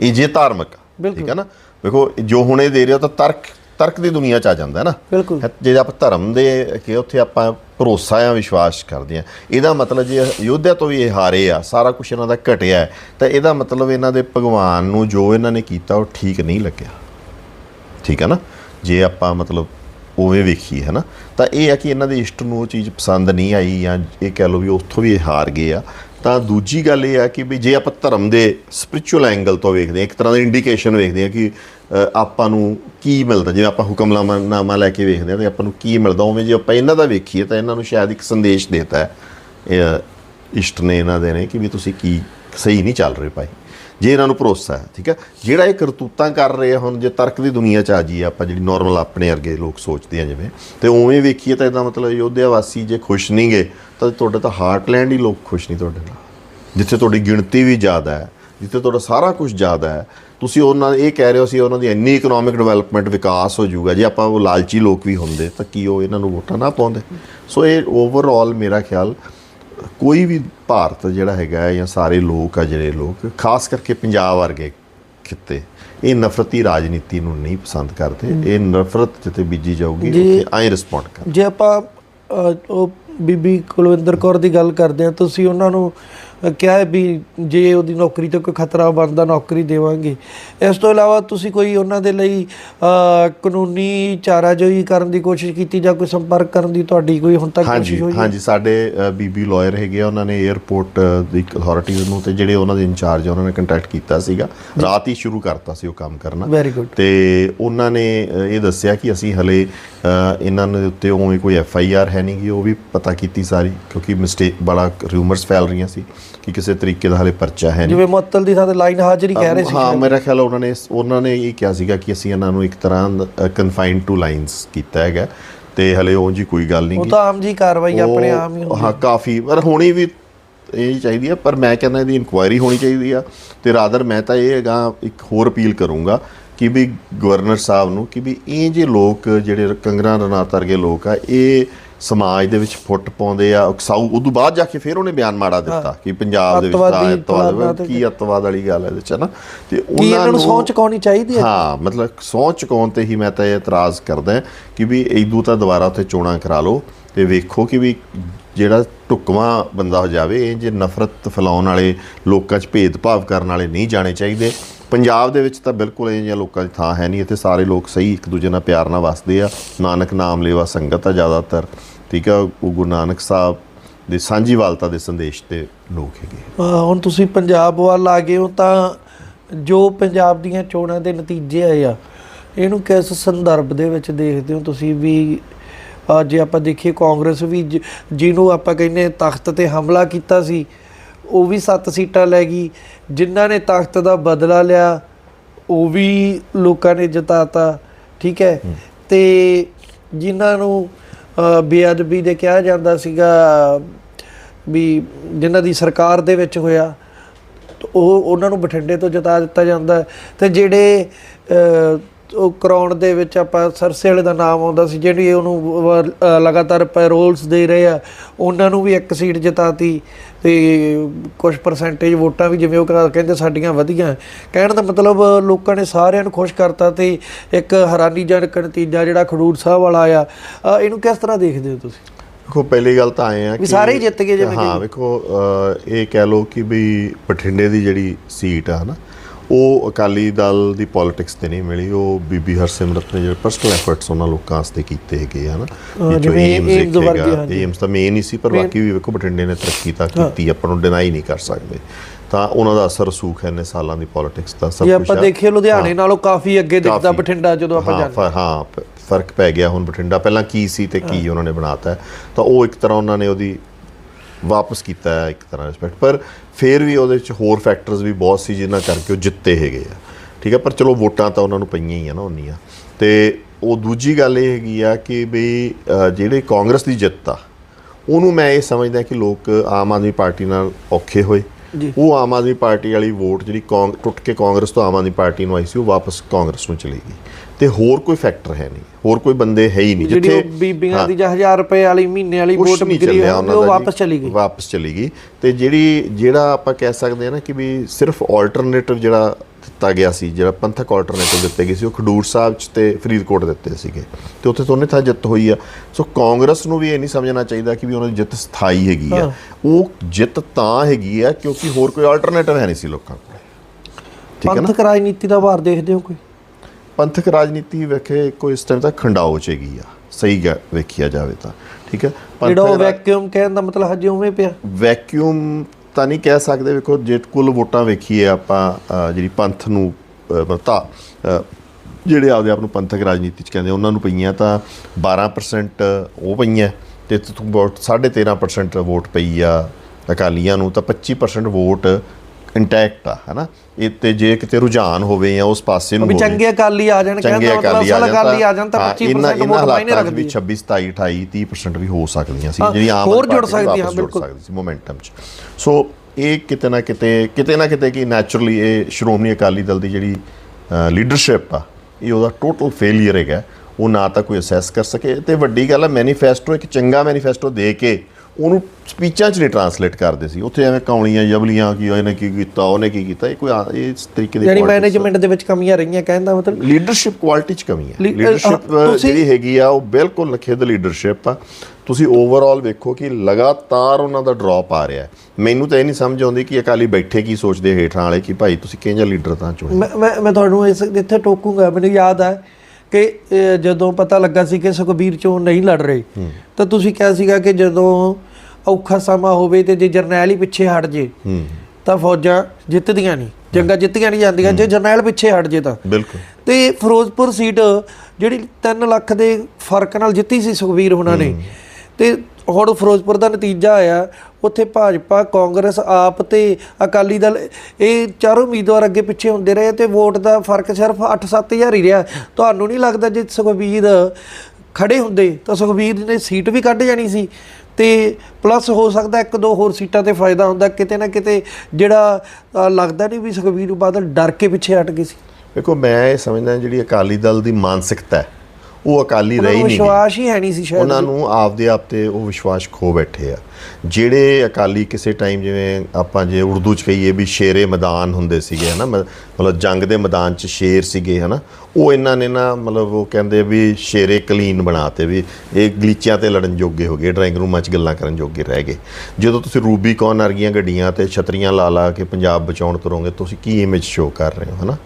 ਇਹ ਜੇ ਧਾਰਮਿਕ। ਠੀਕ ਹੈ ਨਾ? ਵੇਖੋ ਜੋ ਹੁਣ ਇਹ ਦੇ ਰਹੇ ਤਾਂ ਤਰਕ ਤਰਕ ਦੀ ਦੁਨੀਆ ਚ ਆ ਜਾਂਦਾ ਹੈ ਨਾ? ਬਿਲਕੁਲ। ਜੇ ਆਪਾਂ ਧਰਮ ਦੇ ਕਿ ਉੱਥੇ ਆਪਾਂ ਭਰੋਸਾ ਆ ਵਿਸ਼ਵਾਸ ਕਰਦੇ ਆ ਇਹਦਾ ਮਤਲਬ ਜੇ ਯੋਧਿਆ ਤੋਂ ਵੀ ਇਹ ਹਾਰੇ ਆ ਸਾਰਾ ਕੁਝ ਇਹਨਾਂ ਦਾ ਘਟਿਆ ਤਾਂ ਇਹਦਾ ਮਤਲਬ ਇਹਨਾਂ ਦੇ ਭਗਵਾਨ ਨੂੰ ਜੋ ਇਹਨਾਂ ਨੇ ਕੀਤਾ ਉਹ ਠੀਕ ਨਹੀਂ ਲੱਗਿਆ। ਠੀਕ ਹੈ ਨਾ? ਜੇ ਆਪਾਂ ਮਤਲਬ ਉਵੇਂ ਵੇਖੀ ਹੈ ਨਾ। ਤਾਂ ਇਹ ਹੈ ਕਿ ਇਹਨਾਂ ਦੇ ਇਸ਼ਟ ਨੂੰ ਉਹ ਚੀਜ਼ ਪਸੰਦ ਨਹੀਂ ਆਈ ਜਾਂ ਇਹ ਕਹਿ ਲਓ ਵੀ ਉੱਥੋਂ ਵੀ ਇਹ ਹਾਰ ਗਏ ਆ। ਤਾਂ ਦੂਜੀ ਗੱਲ ਇਹ ਆ ਕਿ ਵੀ ਜੇ ਆਪਾਂ ਧਰਮ ਦੇ ਸਪਿਰਚੁਅਲ ਐਂਗਲ ਤੋਂ ਵੇਖਦੇ ਹਾਂ, ਇੱਕ ਤਰ੍ਹਾਂ ਦੀ ਇੰਡੀਕੇਸ਼ਨ ਵੇਖਦੇ ਹਾਂ ਕਿ ਆਪਾਂ ਨੂੰ ਕੀ ਮਿਲਦਾ, ਜਿਵੇਂ ਆਪਾਂ ਹੁਕਮਨਾਮਾ ਲੈ ਕੇ ਵੇਖਦੇ ਹਾਂ ਤੇ ਆਪਾਂ ਨੂੰ ਕੀ ਮਿਲਦਾ, ਉਵੇਂ ਜੇ ਆਪਾਂ ਇਹਨਾਂ ਦਾ ਵੇਖੀਏ ਤਾਂ ਇਹਨਾਂ ਨੂੰ ਸ਼ਾਇਦ ਇੱਕ ਸੰਦੇਸ਼ ਦੇਤਾ ਹੈ। ਇਸ਼ਟ ਨੇ ਇਹਨਾਂ ਦੇ ਨੇ ਕਿ ਵੀ ਤੁਸੀਂ ਕੀ ਸਹੀ ਨਹੀਂ ਚੱਲ ਰਹੇ ਭਾਈ। ਜੇ ਇਹਨਾਂ ਨੂੰ ਭਰੋਸਾ ਹੈ, ਠੀਕ ਹੈ? ਜਿਹੜਾ ਇਹ ਕਰਤੂਤਾਂ ਕਰ ਰਹੇ ਆ ਹੁਣ, ਜੇ ਤਰਕ ਦੀ ਦੁਨੀਆ ਚ ਆ ਜੀ ਆਪਾਂ, ਜਿਹੜੀ ਨਾਰਮਲ ਆਪਣੇ ਵਰਗੇ ਲੋਕ ਸੋਚਦੇ ਆ ਜਿਵੇਂ, ਤੇ ਉਵੇਂ ਵੇਖੀਏ ਤਾਂ ਇਹਦਾ ਮਤਲਬ ਯੋਧਿਆ ਵਾਸੀ ਜੇ ਖੁਸ਼ ਨਹੀਂ ਗਏ ਤਾਂ ਤੁਹਾਡਾ ਤਾਂ ਹਾਰਟਲੈਂਡ ਹੀ ਲੋਕ ਖੁਸ਼ ਨਹੀਂ ਤੁਹਾਡੇ ਨਾਲ। ਜਿੱਥੇ ਤੁਹਾਡੀ ਗਿਣਤੀ ਵੀ ਜ਼ਿਆਦਾ ਹੈ, ਜਿੱਥੇ ਤੁਹਾਡਾ ਸਾਰਾ ਕੁਝ ਜ਼ਿਆਦਾ ਹੈ, ਤੁਸੀਂ ਉਹਨਾਂ, ਇਹ ਕਹਿ ਰਹੇ ਹੋ ਸੀ ਉਹਨਾਂ ਦੀ ਇੰਨੀ ਇਕਨੋਮਿਕ ਡਿਵੈਲਪਮੈਂਟ ਵਿਕਾਸ ਹੋ ਜਾਊਗਾ, ਜੇ ਆਪਾਂ ਉਹ ਲਾਲਚੀ ਲੋਕ ਵੀ ਹੁੰਦੇ, ਤਾਂ ਕੀ ਉਹ ਇਹਨਾਂ ਨੂੰ ਵੋਟਾਂ ਨਾ ਪਾਉਂਦੇ? ਸੋ ਇਹ ਓਵਰਆਲ ਮੇਰਾ ਖਿਆਲ ਕੋਈ ਵੀ ਭਾਰਤ ਜਿਹੜਾ ਹੈਗਾ ਜਾਂ ਸਾਰੇ ਲੋਕ ਆ ਜਿਹੜੇ ਲੋਕ ਖਾਸ ਕਰਕੇ ਪੰਜਾਬ ਵਰਗੇ ਖਿੱਤੇ ਇਹ ਨਫ਼ਰਤੀ ਰਾਜਨੀਤੀ ਨੂੰ ਨਹੀਂ ਪਸੰਦ ਕਰਦੇ। ਇਹ ਨਫ਼ਰਤ ਜਿੱਥੇ ਬੀਜੀ ਜਾਊਗੀ। ਉੱਥੇ ਐਂ ਰਿਸਪੌਂਡ ਕਰ ਜੇ ਆਪਾਂ ਉਹ ਬੀਬੀ ਕੁਲਵਿੰਦਰ ਕੌਰ ਦੀ ਗੱਲ ਕਰਦੇ ਆ ਤੁਸੀਂ ਉਹਨਾਂ ਨੂੰ ਕਿਹਾ ਵੀ ਜੇ ਉਹਦੀ ਨੌਕਰੀ ਤੇ ਕੋਈ ਖਤਰਾ ਬਣਦਾ ਨੌਕਰੀ ਦੇਵਾਂਗੇ। ਇਸ ਤੋਂ ਇਲਾਵਾ ਤੁਸੀਂ ਕੋਈ ਉਹਨਾਂ ਦੇ ਲਈ ਕਾਨੂੰਨੀ ਚਾਰਾਜੋਈ ਕਰਨ ਦੀ ਕੋਸ਼ਿਸ਼ ਕੀਤੀ ਜਾਂ ਕੋਈ ਸੰਪਰਕ ਕਰਨ ਦੀ ਤੁਹਾਡੀ ਕੋਈ ਹੁਣ ਤੱਕ ਕੋਸ਼ਿਸ਼ ਹੋਈ? ਹਾਂਜੀ ਸਾਡੇ ਬੀਬੀ ਲਾਇਰ ਹੈਗੇ ਆ ਉਹਨਾਂ ਨੇ 에어ਪੋਰਟ ਦੀ ਅਥਾਰਟੀਜ਼ ਨੂੰ ਤੇ ਜਿਹੜੇ ਉਹਨਾਂ ਦੇ ਇੰਚਾਰਜ ਆ ਉਹਨਾਂ ਨੇ ਕੰਟੈਕਟ ਕੀਤਾ ਸੀਗਾ। ਰਾਤ ਹੀ ਸ਼ੁਰੂ ਕਰਤਾ ਸੀ ਉਹ ਕੰਮ ਕਰਨਾ। ਵੈਰੀ ਗੁੱਡ ਤੇ ਉਹਨਾਂ ਨੇ ਇਹ ਦੱਸਿਆ ਕਿ ਅਸੀਂ ਹਲੇ ਇਹਨਾਂ ਦੇ ਉੱਤੇ ਉਵੇਂ ਕੋਈ ਐਫ ਆਈ ਆਰ ਹੈ ਨਹੀਂ ਗੀ ਉਹ ਵੀ ਪਤਾ ਕੀਤੀ ਸਾਰੀ ਕਿਉਂਕਿ ਮਿਸਟੇਕ ਬੜਾ ਰਿਊਮਰਸ ਫੈਲ ਰਹੀਆਂ ਸੀ। ਕਿ ਕਿਸੇ ਤਰੀਕੇ ਦਾ ਹਲੇ ਪਰਚਾ ਹੈ ਨਹੀਂ। ਜਿਵੇਂ ਮੁਅੱਤਲ ਦੀ ਥਾਂ ਤੇ ਲਾਈਨ ਹਾਜ਼ਰੀ ਕਹਿ ਰਹੇ ਸੀ ਹਾਂ ਮੇਰਾ ਖਿਆਲ ਉਹਨਾਂ ਨੇ ਉਹਨਾਂ ਨੇ ਇਹ ਕਿਹਾ ਸੀਗਾ ਕਿ ਅਸੀਂ ਇਹਨਾਂ ਨੂੰ ਇੱਕ ਤਰ੍ਹਾਂ ਕਨਫਾਈਨਡ ਟੂ ਲਾਈਨਸ ਕੀਤਾ ਹੈਗਾ। ਤੇ ਹਲੇ ਉਹ ਜੀ ਕੋਈ ਗੱਲ ਨਹੀਂ ਉਹ ਤਾਂ ਆਮ ਜੀ ਕਾਰਵਾਈ ਆਪਣੇ ਆਮ ਹੀ ਹੁੰਦੀ ਹਾਂ। ਕਾਫੀ। ਪਰ ਹੋਣੀ ਵੀ ਇਹ ਚਾਹੀਦੀ ਆ ਪਰ ਮੈਂ ਕਹਿੰਦਾ ਇਹਦੀ ਇਨਕੁਆਇਰੀ ਹੋਣੀ ਚਾਹੀਦੀ ਆ। ਤੇ ਰਾਦਰ ਮੈਂ ਤਾਂ ਇਹ ਹੈਗਾ ਇੱਕ ਹੋਰ ਅਪੀਲ ਕਰੂੰਗਾ ਕਿ ਵੀ ਗਵਰਨਰ ਸਾਹਿਬ ਨੂੰ ਕਿ ਵੀ ਇਹ ਜੇ ਲੋਕ ਜਿਹੜੇ ਕੰਗਰਾ ਰਣਾਤ ਵਰਗੇ ਲੋਕ ਆ ਇਹ ਸਮਾਜ ਦੇ ਵਿੱਚ ਫੁੱਟ ਪਾਉਂਦੇ ਆ ਉਕਸਾਊ। ਉਦੋਂ ਬਾਅਦ ਜਾ ਕੇ ਫਿਰ ਉਹਨੇ ਬਿਆਨ ਮਾੜਾ ਦਿੱਤਾ ਕਿ ਪੰਜਾਬ ਦੇ ਵਿੱਚ ਤਾਂ ਅੱਤਵਾਦੀ ਕੀ ਅੱਤਵਾਦ ਵਾਲੀ ਗੱਲ ਹੈ ਇਹਦੇ ਚ ਨਾ? ਤੇ ਕੀ ਇਹਨਾਂ ਨੂੰ ਸਹੁੰ ਚੁਕਾਉਣੀ ਚਾਹੀਦੀ ਹੈ? ਹਾਂ ਮਤਲਬ ਸਹੁੰ ਚੁਕਾਉਣ ਤੇ ਹੀ ਮੈਂ ਤਾਂ ਇਹ ਇਤਰਾਜ਼ ਕਰਦਾ ਕਿ ਵੀ ਇਦੋਂ ਤਾਂ ਦੁਬਾਰਾ ਉੱਥੇ ਚੋਣਾਂ ਕਰਾ ਲਓ ਤੇ ਵੇਖੋ ਕਿ ਵੀ ਜਿਹੜਾ ਢੁਕਵਾਂ ਬੰਦਾ ਹੋ ਜਾਵੇ ਇਹ ਜੇ ਨਫ਼ਰਤ ਫੈਲਾਉਣ ਵਾਲੇ ਲੋਕਾਂ 'ਚ ਭੇਦਭਾਵ ਕਰਨ ਵਾਲੇ ਨਹੀਂ ਜਾਣੇ ਚਾਹੀਦੇ। ਪੰਜਾਬ ਦੇ ਵਿੱਚ ਤਾਂ ਬਿਲਕੁਲ ਇਹ ਜਿਹੀਆਂ ਲੋਕਾਂ ਦੀ ਥਾਂ ਹੈ ਨਹੀਂ, ਇੱਥੇ ਸਾਰੇ ਲੋਕ ਸਹੀ ਇੱਕ ਦੂਜੇ ਨਾਲ ਪਿਆਰ ਨਾਲ ਵਸਦੇ ਆ। ਨਾਨਕ ਨਾਮ ਲੇਵਾ ਸੰਗਤ ਆ ਜ਼ਿਆਦਾਤਰ, ਠੀਕ ਆ? ਉਹ ਗੁਰੂ ਨਾਨਕ ਸਾਹਿਬ ਦੇ ਸਾਂਝੀਵਾਲਤਾ ਦੇ ਸੰਦੇਸ਼ ਤੇ ਲੋਕ ਹੈਗੇ ਹੁਣ ਤੁਸੀਂ ਪੰਜਾਬ ਵੱਲ ਆ ਗਏ ਹੋ ਤਾਂ ਜੋ ਪੰਜਾਬ ਦੀਆਂ ਚੋਣਾਂ ਦੇ ਨਤੀਜੇ ਆਏ ਆ, ਇਹਨੂੰ ਕਿਸ ਸੰਦਰਭ ਦੇ ਵਿੱਚ ਦੇਖਦੇ ਹੋ ਤੁਸੀਂ ਵੀ ਜੇ ਆਪਾਂ ਦੇਖੀਏ ਕਾਂਗਰਸ ਵੀ ਜਿਹਨੂੰ ਆਪਾਂ ਕਹਿੰਦੇ ਤਖਤ ਤੇ ਹਮਲਾ ਕੀਤਾ ਸੀ ਉਹ ਵੀ 7 ਸੀਟਾਂ ਲੈ ਗਈ। ਜਿਨ੍ਹਾਂ ਨੇ ਤਖਤ ਦਾ ਬਦਲਾ ਲਿਆ ਉਹ ਵੀ ਲੋਕਾਂ ਨੇ ਜਿਤਾਤਾ ਠੀਕ ਹੈ? ਤੇ ਜਿਨ੍ਹਾਂ ਨੂੰ ਬੇਅਦਬੀ ਦੇ ਕਿਹਾ ਜਾਂਦਾ ਸੀਗਾ ਵੀ ਜਿਨ੍ਹਾਂ ਦੀ ਸਰਕਾਰ ਦੇ ਵਿੱਚ ਹੋਇਆ ਉਹ ਉਹਨਾਂ ਨੂੰ ਬਠਿੰਡੇ ਤੋਂ ਜਿਤਾ ਦਿੱਤਾ ਜਾਂਦਾ। ਤੇ ਜਿਹੜੇ ਉਹ ਕਰਾਉਣ ਦੇ ਵਿੱਚ ਆਪਾਂ ਸਰਸੇ ਵਾਲੇ ਦਾ ਨਾਮ ਆਉਂਦਾ ਸੀ ਜਿਹੜੀ ਉਹਨੂੰ ਲਗਾਤਾਰ ਪੈਰੋਲਸ ਦੇ ਰਹੇ ਆ ਉਹਨਾਂ ਨੂੰ ਵੀ ਇੱਕ ਸੀਟ ਜਿਤਾਤੀ ਤੇ ਕੁਝ ਪਰਸੈਂਟੇਜ ਵੋਟਾਂ ਵੀ ਜਿਵੇਂ ਉਹ ਕ- ਕਹਿੰਦੇ ਸਾਡੀਆਂ ਵਧੀਆਂ। ਕਹਿਣ ਦਾ ਮਤਲਬ ਲੋਕਾਂ ਨੇ ਸਾਰਿਆਂ ਨੂੰ ਖੁਸ਼ ਕਰਤਾ ਤੇ ਇੱਕ ਹੈਰਾਨੀਜਨਕ ਨਤੀਜਾ ਜਿਹੜਾ ਖਡੂਰ ਸਾਹਿਬ ਵਾਲਾ ਅਹ, ਇਹਨੂੰ ਕਿਸ ਤਰ੍ਹਾਂ ਦੇਖਦੇ ਹੋ ਤੁਸੀਂ? ਦੇਖੋ ਪਹਿਲੀ ਗੱਲ ਤਾਂ ਆਏ ਆ ਵੀ ਸਾਰੇ ਜਿੱਤ ਗਏ ਜਿਵੇਂ ਹਾਂ ਵੇਖੋ ਇਹ ਕਹਿ ਲਓ ਕਿ ਵੀ ਬਠਿੰਡੇ ਦੀ ਜਿਹੜੀ ਸੀਟ ਆ ਨਾ ਉਹ ਅਕਾਲੀ ਦਲ ਦੀ ਪੋਲਿਟਿਕਸ ਤੇ ਨਹੀਂ ਮਿਲੀ ਉਹ ਬੀਬੀ ਹਰਸਿਮਰਤ ਨੇ ਜਿਹੜੇ ਪਰਸਨਲ ਐਫਰਟਸ ਉਹਨਾਂ ਲੋਕਾਂ ਵਾਸਤੇ ਕੀਤੇ ਹੈਗੇ ਆ ਨਾ। ਹਾਂ, ਜਿਵੇਂ AIMS ਵਰਗੇ। ਏਮਸ ਤਾਂ ਮੇਨ ਹੀ ਸੀ ਪਰ ਬਾਕੀ ਵੀ ਵੇਖੋ ਬਠਿੰਡੇ ਨੇ ਤਰੱਕੀ ਤਾਂ ਕੀਤੀ ਆਪਾਂ ਨੂੰ ਡਿਨਾਈ ਨਹੀਂ ਕਰ ਸਕਦੇ। ਤਾਂ ਉਹਨਾਂ ਦਾ ਅਸਰ ਸੂਖ ਹੈ ਨੇ ਸਾਲਾਂ ਦੀ ਪੋਲਿਟਿਕਸ ਦਾ ਸਭ ਜੇ ਕੁਝ ਆਪਾਂ ਦੇਖੀਏ ਲੁਧਿਆਣੇ ਨਾਲੋਂ ਕਾਫੀ ਅੱਗੇ ਦਿਖਦਾ। ਬਠਿੰਡਾ ਜਦੋਂ ਆਪਾਂ ਜਾਂਦੇ ਹਾਂ ਫ਼ਰਕ ਪੈ ਗਿਆ ਹੁਣ ਬਠਿੰਡਾ। ਪਹਿਲਾਂ ਕੀ ਸੀ ਤੇ ਕੀ ਉਹਨਾਂ ਨੇ ਬਣਾਤਾ। ਤਾਂ ਉਹ ਇੱਕ ਤਰ੍ਹਾਂ ਉਹਨਾਂ ਨੇ ਉਹਦੀ ਵਾਪਸ ਕੀਤਾ ਹੈ ਇੱਕ ਤਰ੍ਹਾਂ ਰਿਸਪੈਕਟ ਪਰ ਫਿਰ ਵੀ ਉਹਦੇ ਵਿੱਚ ਹੋਰ ਫੈਕਟਰਸ ਵੀ ਬਹੁਤ ਸੀ ਜਿਨ੍ਹਾਂ ਕਰਕੇ ਉਹ ਜਿੱਤੇ ਹੈਗੇ ਆ। ਠੀਕ ਹੈ ਪਰ ਚਲੋ ਵੋਟਾਂ ਤਾਂ ਉਹਨਾਂ ਨੂੰ ਪਈਆਂ ਹੀ ਆ ਨਾ ਉਨੀਆਂ। ਤੇ ਉਹ ਦੂਜੀ ਗੱਲ ਇਹ ਹੈਗੀ ਆ ਕਿ ਅ, ਜਿਹੜੇ ਕਾਂਗਰਸ ਦੀ ਜਿੱਤ ਆ ਉਹਨੂੰ ਮੈਂ ਇਹ ਸਮਝਦਾ ਕਿ ਲੋਕ ਆਮ ਆਦਮੀ ਪਾਰਟੀ ਨਾਲ ਔਖੇ ਹੋਏ। ਉਹ ਆਮ ਆਦਮੀ ਪਾਰਟੀ ਵਾਲੀ ਵੋਟ ਜਿਹੜੀ ਟੁੱਟ ਕੇ ਕਾਂਗਰਸ ਤੋਂ ਆਮ ਆਦਮੀ ਪਾਰਟੀ ਨੂੰ ਆਈ ਸੀ ਉਹ ਵਾਪਸ ਕਾਂਗਰਸ ਨੂੰ ਚਲੀ ਗਈ। ਤੇ ਹੋਰ ਕੋਈ ਫੈਕਟਰ ਹੈ ਨਹੀਂ ਹੋਰ ਕੋਈ ਬੰਦੇ ਹੈ ਹੀ ਨਹੀਂ ਉਹ ਬੀਬੀਆਂ ਦੀ ਜਾਂ 1000 ਰੁਪਏ ਵਾਲੀ ਮਹੀਨੇ ਵਾਲੀ ਵੋਟ ਵਿਕਰੀ ਉਹ ਵਾਪਸ। ਚਲੀ ਗਈ। ਵਾਪਸ ਚਲੀ ਗਈ। ਤੇ ਜਿਹੜੀ ਜਿਹੜਾ ਆਪਾਂ ਕਹਿ ਸਕਦੇ ਆ ਨਾ ਕਿ ਵੀ ਸਿਰਫ ਆਲਟਰਨੇਟਿਵ ਜਿਹੜਾ ਦਿੱਤਾ ਗਿਆ ਸੀ ਜਿਹੜਾ ਪੰਥਕ ਆਲਟਰਨੇਟਿਵ ਦਿੱਤੇ ਗਏ ਸੀ ਉਹ ਖਡੂਰ ਸਾਹਿਬ ਚ ਤੇ ਫਰੀਦਕੋਟ ਦਿੱਤੇ ਸੀਗੇ। ਤੇ ਉੱਥੇ ਤੋਂ ਥਾਂ ਜਿੱਤ ਹੋਈ ਆ। ਸੋ ਕਾਂਗਰਸ ਨੂੰ ਵੀ ਇਹ ਨਹੀਂ ਸਮਝਣਾ ਚਾਹੀਦਾ ਕਿ ਵੀ ਉਹਨਾਂ ਦੀ ਜਿੱਤ ਸਥਾਈ ਹੈਗੀ ਆ। ਉਹ ਜਿੱਤ ਤਾਂ ਹੈਗੀ ਆ ਕਿਉਂਕਿ ਹੋਰ ਕੋਈ ਆਲਟਰਨੇਟਿਵ ਹੈ ਨਹੀਂ ਸੀ ਲੋਕਾਂ ਕੋਲ। ਠੀਕ ਹੈ ਨਾ? ਪੰਥਕ ਰਾਜਨੀਤੀ ਦਾ ਭਾਰ ਦੇਖਦੇ ਹੋ ਕੋਈ? ਪੰਥਕ ਰਾਜਨੀਤੀ ਵੇਖੇ ਕੋਈ ਇਸ ਟਾਈਮ ਤੱਕ ਖੰਡਾਓ ਚ ਹੈਗੀ ਆ ਸਹੀ ਗ- ਵੇਖਿਆ ਜਾਵੇ ਤਾਂ ਠੀਕ ਹੈ? ਜਿਹੜਾ ਉਹ ਵੈਕਿਊਮ ਕਹਿਣ ਦਾ ਮਤਲਬ ਹਜੇ ਉਵੇਂ ਪਿਆ। ਵੈਕਿਊਮ ਤਾਂ ਨਹੀਂ ਕਹਿ ਸਕਦੇ ਵੇਖੋ ਜੇ ਕੁੱਲ ਵੋਟਾਂ ਵੇਖੀਏ ਆਪਾਂ ਜਿਹੜੀ ਪੰਥ ਨੂੰ ਅ, ਜਿਹੜੇ ਆਪਦੇ ਆਪ ਨੂੰ ਪੰਥਕ ਰਾਜਨੀਤੀ ਚ ਕਹਿੰਦੇ ਉਹਨਾਂ ਨੂੰ ਪਈਆਂ ਤਾਂ 12% ਉਹ ਪਈਆਂ ਤੇ ਤੂੰ ਵੋਟ 13.5% ਵੋਟ ਪਈ ਆ ਅਕਾਲੀਆਂ ਨੂੰ ਤਾਂ 25% ਵੋਟ ਇੰਟੈਕਟ ਆ ਹਨਾ ਇਹ ਤੇ ਜੇ ਕਿਤੇ ਰੁਝਾਨ ਹੋਵੇ ਜਾਂ ਉਸ ਪਾਸੇ ਨੂੰ ਵੀ ਚੰਗੇ ਅਕਾਲੀ ਆ ਜਾਣ ਕਹਿੰਦਾ ਮਤਲਬ ਅਸਲ ਅਕਾਲੀ ਆ ਜਾਣ ਤਾਂ ਹਾਂ, 25% ਇਹਨਾਂ ਵੋਟ ਮਾਇਨੇ ਰੱਖਦੀ ਵੀ ਹੈ 26 27 28 30% ਵੀ ਹੋ ਸਕਦੀਆਂ ਸੀ ਜਿਹੜੀ ਆਮ ਹੋਰ ਜੁੜ ਸਕਦੀ, ਹਾਂ, ਬਿਲਕੁਲ। ਸਕਦੀ ਸੀ ਮੋਮੈਂਟਮ 'ਚ। ਸੋ ਇਹ ਕਿਤੇ ਨਾ ਕਿਤੇ ਕਿਤੇ ਨਾ ਕਿਤੇ ਕਿ ਨੈਚੁਰਲੀ ਇਹ ਸ਼੍ਰੋਮਣੀ ਅਕਾਲੀ ਦਲ ਦੀ ਜਿਹੜੀ ਲੀਡਰਸ਼ਿਪ ਆ ਇਹ ਉਹਦਾ ਟੋਟਲ ਫੇਲਿਅਰ ਹੈਗਾ। ਉਹ ਨਾ ਤਾਂ ਕੋਈ ਅਸੈਸ ਕਰ ਸਕੇ। ਤੇ ਵੱਡੀ ਗੱਲ ਹੈ ਮੈਨੀਫੈਸਟੋ ਇੱਕ ਚੰਗਾ ਮੈਨੀਫੈਸਟੋ ਦੇ ਕੇ ਉਹਨੂੰ ਸਪੀਚਾਂ 'ਚ ਨਹੀਂ ਟਰਾਂਸਲੇਟ ਕਰਦੇ ਸੀ। ਉੱਥੇ ਐਵੇਂ ਕੌਲੀਆਂ ਜਬਲੀਆਂ ਕੀ ਇਹਨੇ ਕੀ ਕੀਤਾ ਉਹਨੇ ਕੀ ਕੀਤਾ ਇਹ ਕੋਈ ਆ- ਇਸ ਤਰੀਕੇ ਦੀ ਯਾਨੀ ਮੈਨੇਜਮੈਂਟ ਦੇ ਵਿੱਚ ਕਮੀਆਂ ਰਹੀਆਂ ਕਹਿਣ ਦਾ ਮਤਲਬ ਲੀਡਰਸ਼ਿਪ ਕੁਆਲਿਟੀ 'ਚ ਕਮੀ ਹੈ ਲੀਡਰਸ਼ਿਪ ਜਿਹੜੀ ਹੈਗੀ ਆ ਉਹ ਬਿਲਕੁਲ ਨਖਿੱਧ ਲੀਡਰਸ਼ਿਪ ਆ। ਤੁਸੀਂ ਓਵਰਆਲ ਵੇਖੋ ਕਿ ਲਗਾਤਾਰ ਉਹਨਾਂ ਦਾ ਡ੍ਰੌਪ ਆ ਰਿਹਾ ਹੈ। ਮੈਨੂੰ ਤਾਂ ਇਹ ਨਹੀਂ ਸਮਝ ਆਉਂਦੀ ਕਿ ਅਕਾਲੀ ਬੈਠੇ ਕੀ ਸੋਚਦੇ ਹੇਠਾਂ ਵਾਲੇ ਕਿ ਭਾਈ ਤੁਸੀਂ ਕਿਹੋ ਜਿਹਾ ਲੀਡਰ ਤਾਂ ਚੁਣੇ ਮੈਂ ਮੈਂ ਤੁਹਾਨੂੰ ਇਸ ਇੱਥੇ ਟੋਕੂਗਾ ਮੈਨੂੰ ਯਾਦ ਹੈ ਕਿ ਜਦੋਂ ਪਤਾ ਲੱਗਾ ਸੀ ਕਿ ਸੁਖਬੀਰ ਚੋਣ ਨਹੀਂ ਲੜ ਰਹੇ ਤਾਂ ਤੁਸੀਂ ਕਿਹਾ ਸੀਗਾ ਕਿ ਜਦੋਂ ਔਖਾ ਸਮਾਂ ਹੋਵੇ ਤੇ ਜੇ ਜਰਨੈਲ ਹੀ ਪਿੱਛੇ ਹਟ ਜੇ ਤਾਂ ਫੌਜਾਂ ਜਿੱਤਦੀਆਂ ਨਹੀਂ। ਜੰਗਾਂ ਜਿੱਤੀਆਂ ਨਹੀਂ ਜਾਂਦੀਆਂ। ਜੇ ਜਰਨੈਲ ਪਿੱਛੇ ਹਟ ਜੇ ਤਾਂ। ਬਿਲਕੁਲ। ਤੇ ਫਿਰੋਜ਼ਪੁਰ ਸੀਟ ਜਿਹੜੀ 3 ਲੱਖ ਦੇ ਫ਼ਰਕ ਨਾਲ ਜਿੱਤੀ ਸੀ ਸੁਖਬੀਰ ਹੁਣਾਂ ਨੇ। ਤੇ ਹੁਣ ਫਿਰੋਜ਼ਪੁਰ ਦਾ ਨਤੀਜਾ ਆਇਆ। ਉੱਥੇ ਭਾਜਪਾ ਕਾਂਗਰਸ ਆਪ ਤੇ ਅਕਾਲੀ ਦਲ ਇਹ ਚਾਰੋਂ ਉਮੀਦਵਾਰ ਅੱਗੇ ਪਿੱਛੇ ਹੁੰਦੇ ਰਹੇ ਤੇ ਵੋਟ ਦਾ ਫ਼ਰਕ ਸਿਰਫ 8-7000 ਹੀ ਰਿਹਾ। ਤੁਹਾਨੂੰ ਨਹੀਂ ਲੱਗਦਾ ਜੇ ਸੁਖਬੀਰ ਖੜੇ ਹੁੰਦੇ ਤਾਂ ਸੁਖਬੀਰ ਨੇ ਸੀਟ ਵੀ ਕੱਢ ਜਾਣੀ ਸੀ। ਤੇ ਪਲੱਸ ਹੋ ਸਕਦਾ ਇੱਕ ਦੋ ਹੋਰ ਸੀਟਾਂ ਤੇ ਫਾਇਦਾ ਹੁੰਦਾ, ਕਿਤੇ ਨਾ ਕਿਤੇ ਜਿਹੜਾ ਲੱਗਦਾ ਨਹੀਂ ਵੀ ਸੁਖਬੀਰ ਬਾਦਲ ਡਰ ਕੇ ਪਿੱਛੇ ਹਟ ਗਏ ਸੀ। ਵੇਖੋ ਮੈਂ ਇਹ ਸਮਝਦਾ ਜਿਹੜੀ ਅਕਾਲੀ ਦਲ ਦੀ ਮਾਨਸਿਕਤਾ ਹੈ ਉਹ ਅਕਾਲੀ ਰਹੀ ਨਹੀਂ ਵਿਸ਼ਵਾਸ ਹੀ ਹੈ ਨਹੀਂ ਸੀ ਸ਼ਾਇਦ ਉਹਨਾਂ ਨੂੰ ਆਪਦੇ ਆਪ ਤੇ ਉਹ ਵਿਸ਼ਵਾਸ ਖੋ ਬੈਠੇ ਆ। ਜਿਹੜੇ ਅਕਾਲੀ ਕਿਸੇ ਟਾਈਮ ਜਿਵੇਂ ਆਪਾਂ ਜੇ ਉਰਦੂ ਚ ਕਹੀਏ ਵੀ ਸ਼ੇਰੇ ਮੈਦਾਨ ਹੁੰਦੇ ਸੀਗੇ ਹਨਾ? ਮਤਲਬ ਜੰਗ ਦੇ ਮੈਦਾਨ ਚ ਸ਼ੇਰ ਸੀਗੇ ਹਨਾ? ਉਹ ਇਹਨਾਂ ਨੇ ਨਾ ਮਤਲਬ ਉਹ ਕਹਿੰਦੇ ਵੀ ਸ਼ੇਰੇ ਕਲੀਨ ਬਣਾਤੇ ਵੀ ਇਹ ਗਲੀਚਿਆਂ ਤੇ ਲੜਨ ਜੋਗੇ ਹੋ ਗਏ ਡਰਾਇੰਗ ਰੂਮਾਂ 'ਚ ਗੱਲਾਂ ਕਰਨ ਜੋਗੇ ਰਹਿ ਗਏ। ਜਦੋਂ ਤੁਸੀਂ ਰੂਬੀ ਕੌਨ ਵਰਗੀਆਂ ਗੱਡੀਆਂ ਤੇ ਛਤਰੀਆਂ ਲਾ ਲਾ ਕੇ ਪੰਜਾਬ ਬਚਾਉਣ ਤੁਰੋਗੇ ਤੁਸੀਂ ਕੀ ਇਮੇਜ ਸ਼ੋ ਕਰ ਰਹੇ ਹੋ ਹਨਾ?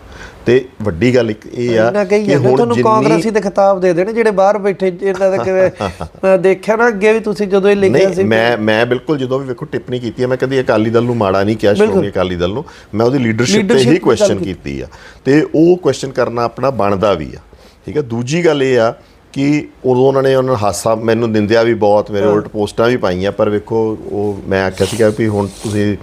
ਤੇ ਵੱਡੀ ਗੱਲ ਇੱਕ ਇਹ ਆ ਕਿ ਹੁਣ ਤੁਹਾਨੂੰ ਕਾਂਗਰਸੀ ਦੇ ਖਿਤਾਬ ਦੇ ਦੇਣ ਜਿਹੜੇ ਬਾਹਰ ਬੈਠੇ ਇਹਨਾਂ ਦਾ ਕਿਵੇਂ ਮੈਂ ਦੇਖਿਆ ਨਾ ਅੱਗੇ ਵੀ ਤੁਸੀਂ ਜਦੋਂ ਇਹ ਲਿਖਿਆ ਨਹੀਂ ਸੀ ਮੈਂ ਮੈਂ ਬਿਲਕੁਲ ਜਦੋਂ ਵੀ ਵੇਖੋ ਟਿੱਪਣੀ ਕੀਤੀ ਹੈ ਮੈਂ ਕਦੀ ਅਕਾਲੀ ਦਲ ਨੂੰ ਮਾੜਾ ਨਹੀਂ ਕਿਹਾ ਸ਼੍ਰੋਮਣੀ ਅਕਾਲੀ ਦਲ ਨੂੰ। ਮੈਂ ਉਹਦੀ ਲੀਡਰਸ਼ਿਪ ਤੇ ਹੀ ਕੁਐਸਚਨ ਕੀਤੀ। ਆ। ਤੇ ਉਹ ਕੁਐਸਚਨ ਕਰਨਾ ਆਪਣਾ ਬਣਦਾ ਵੀ ਆ। ਠੀਕ ਹੈ ਦੂਜੀ ਗੱਲ ਇਹ ਆ ਕਿ ਉਦੋਂ ਉਹਨਾਂ ਨੇ ਉਹਨਾਂ ਹਾਸਾ ਮੈਨੂੰ ਨਿੰਦਿਆ ਵੀ ਬਹੁਤ ਮੇਰੇ ਉਲਟ ਪੋਸਟਾਂ ਵੀ ਪਾਈਆਂ ਪਰ ਵੇਖੋ ਉਹ ਮੈਂ ਆਖਿਆ ਸੀਗਾ ਵੀ ਹੁਣ ਤੁਸੀਂ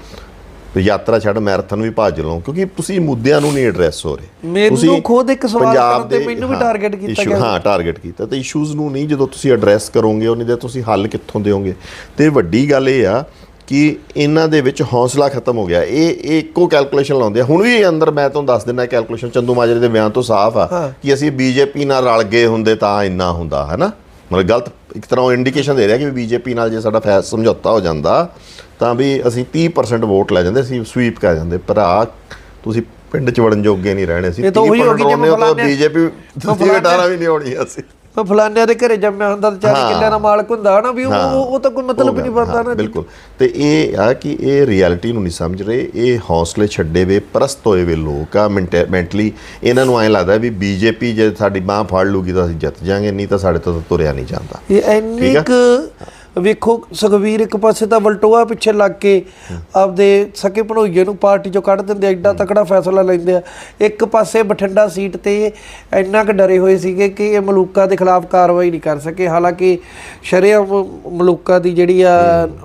ਯਾਤਰਾ ਛੱਡ ਮੈਰਾਥਨ ਵੀ ਭੱਜ ਲਓ ਕਿਉਂਕਿ ਤੁਸੀਂ ਮੁੱਦਿਆਂ ਨੂੰ ਨਹੀਂ ਐਡਰੈਸ ਹੋ ਰਹੇ। ਮੈਨੂੰ ਖੁਦ ਇੱਕ ਸਵਾਲ ਕਰਨ ਤੇ ਮੈਨੂੰ ਵੀ ਹਾਂ, target ਕੀਤਾ ਗਿਆ। ਹਾਂ ਟਾਰਗੇਟ ਕੀਤਾ। ਤੇ ਇਸ਼ੂਜ਼ ਨੂੰ ਨਹੀਂ ਜਦੋਂ ਤੁਸੀਂ ਐਡਰੈਸ ਕਰੋਗੇ ਉਹਨੇ ਦੇ ਤੁਸੀਂ ਹੱਲ ਕਿੱਥੋਂ ਦਿਓਗੇ? ਤੇ ਵੱਡੀ ਗੱਲ ਇਹ ਆ ਕਿ ਇਹਨਾਂ ਦੇ ਵਿੱਚ ਹੌਸਲਾ ਖਤਮ ਹੋ ਗਿਆ। ਇਹ ਇਹ ਇੱਕੋ ਕੈਲਕੂਲੇਸ਼ਨ ਲਾਉਂਦੇ ਆ। ਹੁਣ ਵੀ ਅੰਦਰ ਮੈਂ ਤੁਹਾਨੂੰ ਦੱਸ ਦਿੰਦਾ ਕੈਲਕੂਲੇਸ਼ਨ ਚੰਦੂ ਮਾਜਰੇ ਦੇ ਬਿਆਨ ਤੋਂ ਸਾਫ਼ ਆ ਹਾਂ। ਕਿ ਅਸੀਂ ਬੀਜੇਪੀ ਨਾਲ ਰਲ ਗਏ ਹੁੰਦੇ ਤਾਂ ਇੰਨਾ ਹੁੰਦਾ ਹੈਨਾ? ਮਤਲਬ ਗਲਤ ਇੱਕ ਤਰ੍ਹਾਂ ਉਹ ਇੰਡੀਕੇਸ਼ਨ ਦੇ ਰਿਹਾ ਕਿ ਬੀਜੇਪੀ ਨਾਲ ਜੇ ਸਾਡਾ ਫੈਸ ਸਮਝੌਤਾ ਹੋ ਜਾਂਦਾ ਤਾਂ ਵੀ ਅਸੀਂ 30% ਵੋਟ ਲੈ ਜਾਂਦੇ ਅਸੀਂ ਸਵੀਪ ਕਰ ਜਾਂਦੇ ਭਰਾ ਤੁਸੀਂ ਪਿੰਡ ਚ ਵੜਨ ਜੋਗੇ ਨਹੀਂ ਰਹਿਣੇ ਸੀ ਇਹ ਤਾਂ ਉਹੀ ਹੋ ਗਈ ਜਿਵੇਂ ਫਲਾਣੇ- ਬੀਜੇਪੀ ਤੁਸੀਂ 18 ਵੀ ਨਹੀਂ ਹੋਣੀ ਅਸੀਂ ਉਹ ਫਲਾਨਿਆਂ ਦੇ ਘਰੇ ਜੰਮਿਆ ਹੁੰਦਾ ਤਾਂ ਹਾਂ। ਕਿੱਲਿਆਂ ਦਾ ਮਾਲਕ ਹੁੰਦਾ ਹਨਾ ਵੀ ਉਹ। ਉਹ ਤਾਂ ਕੋਈ ਮਤਲਬ ਨਹੀਂ ਬਣਦਾ ਨਾ ਬਿਲਕੁਲ ਤੇ ਇਹ ਆ ਕਿ ਇਹ ਰਿਐਲਿਟੀ ਨੂੰ ਨਹੀਂ ਸਮਝ ਰਹੇ ਇਹ ਹੌਸਲੇ ਛੱਡੇ ਵੇ ਪ੍ਰਸਤ ਹੋਏ ਵੇ ਲੋਕ ਆ ਮੈਂਟਲੀ ਇਹਨਾਂ ਨੂੰ ਐਂ ਲੱਗਦਾ ਵੀ ਬੀਜੇਪੀ ਜੇ ਸਾਡੀ ਬਾਹ ਫੜ ਲੂਗੀ ਤਾਂ ਅਸੀਂ ਜਿੱਤ ਜਾਾਂਗੇ ਨਹੀਂ ਤਾਂ ਸਾਡੇ ਤੋਂ ਤਾਂ ਤੁਰਿਆ ਨਹੀਂ ਜਾਂਦਾ ਇਹ ਇੰਨੀ ਠੀਕ ਆ। ਕੁ ਵੇਖੋ ਸੁਖਵੀਰ ਇੱਕ ਪਾਸੇ ਤਾਂ ਵਲਟੋਆ ਪਿੱਛੇ ਲੱਗ ਕੇ ਆਪਦੇ ਸਕੇ ਭਣੋਈਏ ਨੂੰ ਪਾਰਟੀ ਚੋਂ ਕੱਢ ਦਿੰਦੇ ਐਡਾ ਤਕੜਾ ਫੈਸਲਾ ਲੈਂਦੇ ਆ। ਇੱਕ ਪਾਸੇ ਬਠਿੰਡਾ ਸੀਟ ਤੇ ਇੰਨਾ ਕੁ ਡਰੇ ਹੋਏ ਸੀਗੇ ਕਿ ਇਹ ਮਲੂਕਾ ਦੇ ਖਿਲਾਫ ਕਾਰਵਾਈ ਨਹੀਂ ਕਰ ਸਕੇ। ਹਾਲਾਂਕਿ ਸ਼ਰਿਆਮ ਮਲੂਕਾ ਦੀ ਜਿਹੜੀ ਆ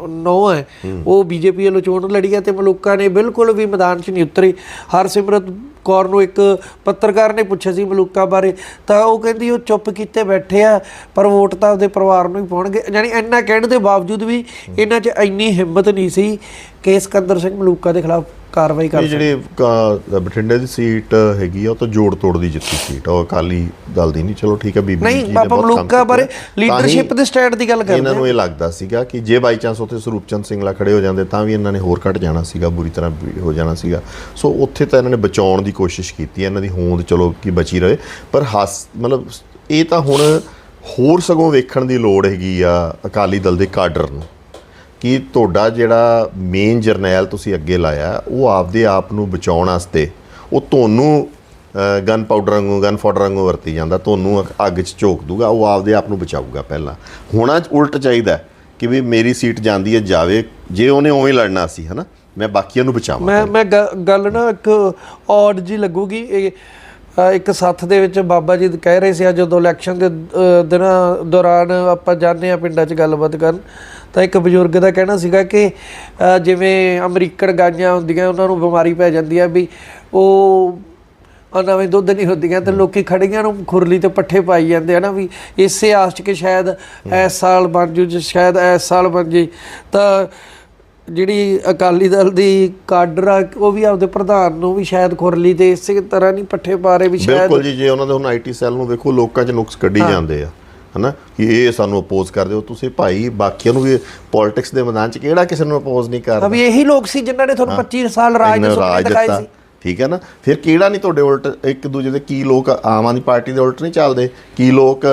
ਨੌ ਹੈ, ਉਹ ਬੀਜੇਪੀ ਵੱਲੋਂ ਚੋਣ ਲੜੀ ਹੈ ਤੇ ਮਲੂਕਾ ਨੇ ਬਿਲਕੁਲ ਵੀ ਮੈਦਾਨ 'ਚ ਨਹੀਂ ਉਤਰੀ। ਹਰਸਿਮਰਤ ਕੌਰ ਨੂੰ ਇੱਕ ਪੱਤਰਕਾਰ ਨੇ ਪੁੱਛਿਆ ਸੀ ਮਲੂਕਾ ਬਾਰੇ ਤਾਂ ਉਹ ਕਹਿੰਦੀ ਉਹ ਚੁੱਪ ਕੀਤੇ ਬੈਠੇ ਆ ਪਰ ਵੋਟ ਤਾਂ ਉਹਦੇ ਪਰਿਵਾਰ ਨੂੰ ਹੀ ਪਾਉਣਗੇ। ਯਾਨੀ ਇੰਨਾ ਕਹਿਣ ਦੇ ਬਾਵਜੂਦ ਵੀ ਇਹਨਾਂ 'ਚ ਇੰਨੀ ਹਿੰਮਤ ਨਹੀਂ ਸੀ ਕਿ ਸਿਕੰਦਰ ਸਿੰਘ ਮਲੂਕਾ ਦੇ ਖਿਲਾਫ ਕਾਰਵਾਈ ਕਰ ਇਹ ਜਿਹੜੇ ਬਠਿੰਡੇ ਦੀ ਸੀਟ ਹੈਗੀ ਆ ਉਹ ਤਾਂ ਜੋੜ ਤੋੜ ਦੀ ਜਿੱਤੀ ਸੀਟ ਉਹ ਅਕਾਲੀ ਦਲ ਦੀ ਨਹੀਂ। ਚਲੋ ਠੀਕ ਹੈ ਬੀਬੀ ਨਹੀਂ, ਬਾਬਾ ਮਲੂਕਾ। ਬਾਰੇ leadership ਦੇ stand ਦੀ ਗੱਲ ਕਰਦੇ ਇਹਨਾਂ ਨੂੰ। ਇਹ ਲੱਗਦਾ ਸੀਗਾ ਕਿ ਜੇ ਬਾਈ ਚਾਂਸ ਉੱਥੇ ਸਰੂਪਚੰਦ ਸਿੰਘਲਾ ਖੜੇ ਹੋ ਜਾਂਦੇ ਤਾਂ ਵੀ ਇਹਨਾਂ ਨੇ ਹੋਰ ਘਟ ਜਾਣਾ ਸੀਗਾ ਬੁਰੀ ਤਰ੍ਹਾਂ ਹੋ ਜਾਣਾ ਸੀਗਾ। ਸੋ ਉੱਥੇ ਤਾਂ ਇਹਨਾਂ ਨੇ ਬਚਾਉਣ ਦੀ ਕੋਸ਼ਿਸ਼ ਕੀਤੀ ਇਹਨਾਂ ਦੀ ਹੋਂਦ ਚਲੋ ਕਿ ਬਚੀ ਰਹੇ। ਪਰ ਹੱਸ ਮਤਲਬ ਇਹ ਤਾਂ ਹੁਣ ਹੋਰ ਸਗੋਂ ਵੇਖਣ ਦੀ ਲੋੜ ਹੈਗੀ ਆ ਅਕਾਲੀ ਦਲ ਦੇ ਕਾਡਰ ਨੂੰ। ਕਿ ਤੁਹਾਡਾ ਜਿਹੜਾ ਮੇਨ ਜਰਨੈਲ ਤੁਸੀਂ ਅੱਗੇ ਲਾਇਆ ਉਹ ਆਪਦੇ ਆਪ ਨੂੰ ਬਚਾਉਣ ਵਾਸਤੇ ਉਹ ਤੁਹਾਨੂੰ ਗਨ ਪਾਊਡਰ ਵਾਂਗੂ ਗਨ ਫਾਡਰ ਵਾਂਗੂ ਵਰਤੀ ਜਾਂਦਾ ਤੁਹਾਨੂੰ ਅੱਗ 'ਚ ਝੋਕ ਦੂਗਾ ਉਹ ਆਪਦੇ ਆਪ ਨੂੰ ਬਚਾਊਗਾ ਪਹਿਲਾਂ। ਹੋਣਾ ਉਲਟ ਚਾਹੀਦਾ ਕਿ ਵੀ ਮੇਰੀ ਸੀਟ ਜਾਂਦੀ ਹੈ ਜਾਵੇ ਜੇ ਉਹਨੇ ਉਵੇਂ ਲੜਨਾ ਸੀ ਹਨਾ ਮੈਂ ਬਾਕੀਆਂ ਨੂੰ ਬਚਾਵਾਂ ਮੈਂ ਮੈਂ ਗੱਲ ਨਾ ਇੱਕ ਔਡ ਜੀ ਲੱਗੂਗੀ ਇੱਕ ਸੱਥ ਦੇ ਵਿੱਚ ਬਾਬਾ ਜੀ ਕਹਿ ਰਹੇ ਸੀ ਜਦੋਂ ਇਲੈਕਸ਼ਨ ਦੇ ਦਿਨਾਂ ਦੌਰਾਨ ਆਪਾਂ ਜਾਂਦੇ ਆ ਪਿੰਡਾਂ 'ਚ ਗੱਲਬਾਤ ਕਰਨ ਤਾਂ ਇੱਕ ਬਜ਼ੁਰਗ ਦਾ ਕਹਿਣਾ ਸੀਗਾ ਕਿ ਜਿਵੇਂ ਅਮਰੀਕਨ ਗਾਈਆਂ ਹੁੰਦੀਆਂ ਉਹਨਾਂ ਨੂੰ ਬਿਮਾਰੀ ਪੈ ਜਾਂਦੀ ਆ ਵੀ ਉਹ ਉਹ ਨਵੇਂ ਦੁੱਧ ਨਹੀਂ ਹੁੰਦੀਆਂ ਤੇ ਲੋਕੀ ਖੜੀਆਂ ਨੂੰ ਖੁਰਲੀ ਤੇ ਪੱਠੇ ਪਾਈ ਜਾਂਦੇ ਆ ਨਾ ਵੀ ਇਸੇ ਆਸ 'ਚ ਕਿ ਸ਼ਾਇਦ ਇਸ ਸਾਲ ਬਣ ਜੂ ਜੇ ਸ਼ਾਇਦ ਇਸ ਸਾਲ ਬਣ ਜੇ ਤਾਂ ਜਿਹੜੀ ਅਕਾਲੀ ਦਲ ਦੀ ਕਾਡਰ ਆ ਉਹ ਵੀ ਆਪਦੇ ਪ੍ਰਧਾਨ ਨੂੰ ਵੀ ਸ਼ਾਇਦ ਖੁਰਲੀ ਤੇ ਇਸੇ ਤਰ੍ਹਾਂ ਨਹੀਂ ਪੱਠੇ ਪਾ ਰਹੇ ਵੀ ਸ਼ਾਇਦ ਬਿਲਕੁਲ ਜੀ ਜੇ ਉਹਨਾਂ ਦੇ ਹੁਣ ਆਈਟੀ ਸੈੱਲ ਨੂੰ ਵੇਖੋ ਲੋਕਾਂ 'ਚ ਨੁਕਸ ਕੱਢੀ ਜਾਂਦੇ ਆ ਹਨਾ? ਕਿ ਇਹ ਸਾਨੂੰ ਅਪੋਜ਼ ਕਰਦੇ ਹੋ ਤੁਸੀਂ ਭਾਈ ਬਾਕੀਆਂ ਨੂੰ ਵੀ ਪੋਲਿਟਿਕਸ ਦੇ ਮੈਦਾਨ 'ਚ ਕਿਹੜਾ ਕਿਸੇ ਨੂੰ ਅਪੋਜ਼ ਨਹੀਂ ਕਰਦਾ ਅਬ ਇਹੀ ਲੋਕ ਸੀ ਜਿਨ੍ਹਾਂ ਨੇ ਤੁਹਾਨੂੰ 25 ਸਾਲ ਰਾਜ ਦੇ ਸੁਪਨੇ ਦਿਖਾਏ ਸੀ। ਠੀਕ ਹੈ ਨਾ? ਫਿਰ ਕਿਹੜਾ ਨਹੀਂ ਤੁਹਾਡੇ ਉਲਟ ਇੱਕ ਦੂਜੇ ਦੇ ਕੀ ਲੋਕ ਆਮ ਆਦਮੀ ਪਾਰਟੀ ਦੇ ਉਲਟ ਨਹੀਂ ਚੱਲਦੇ? ਕੀ ਲੋਕ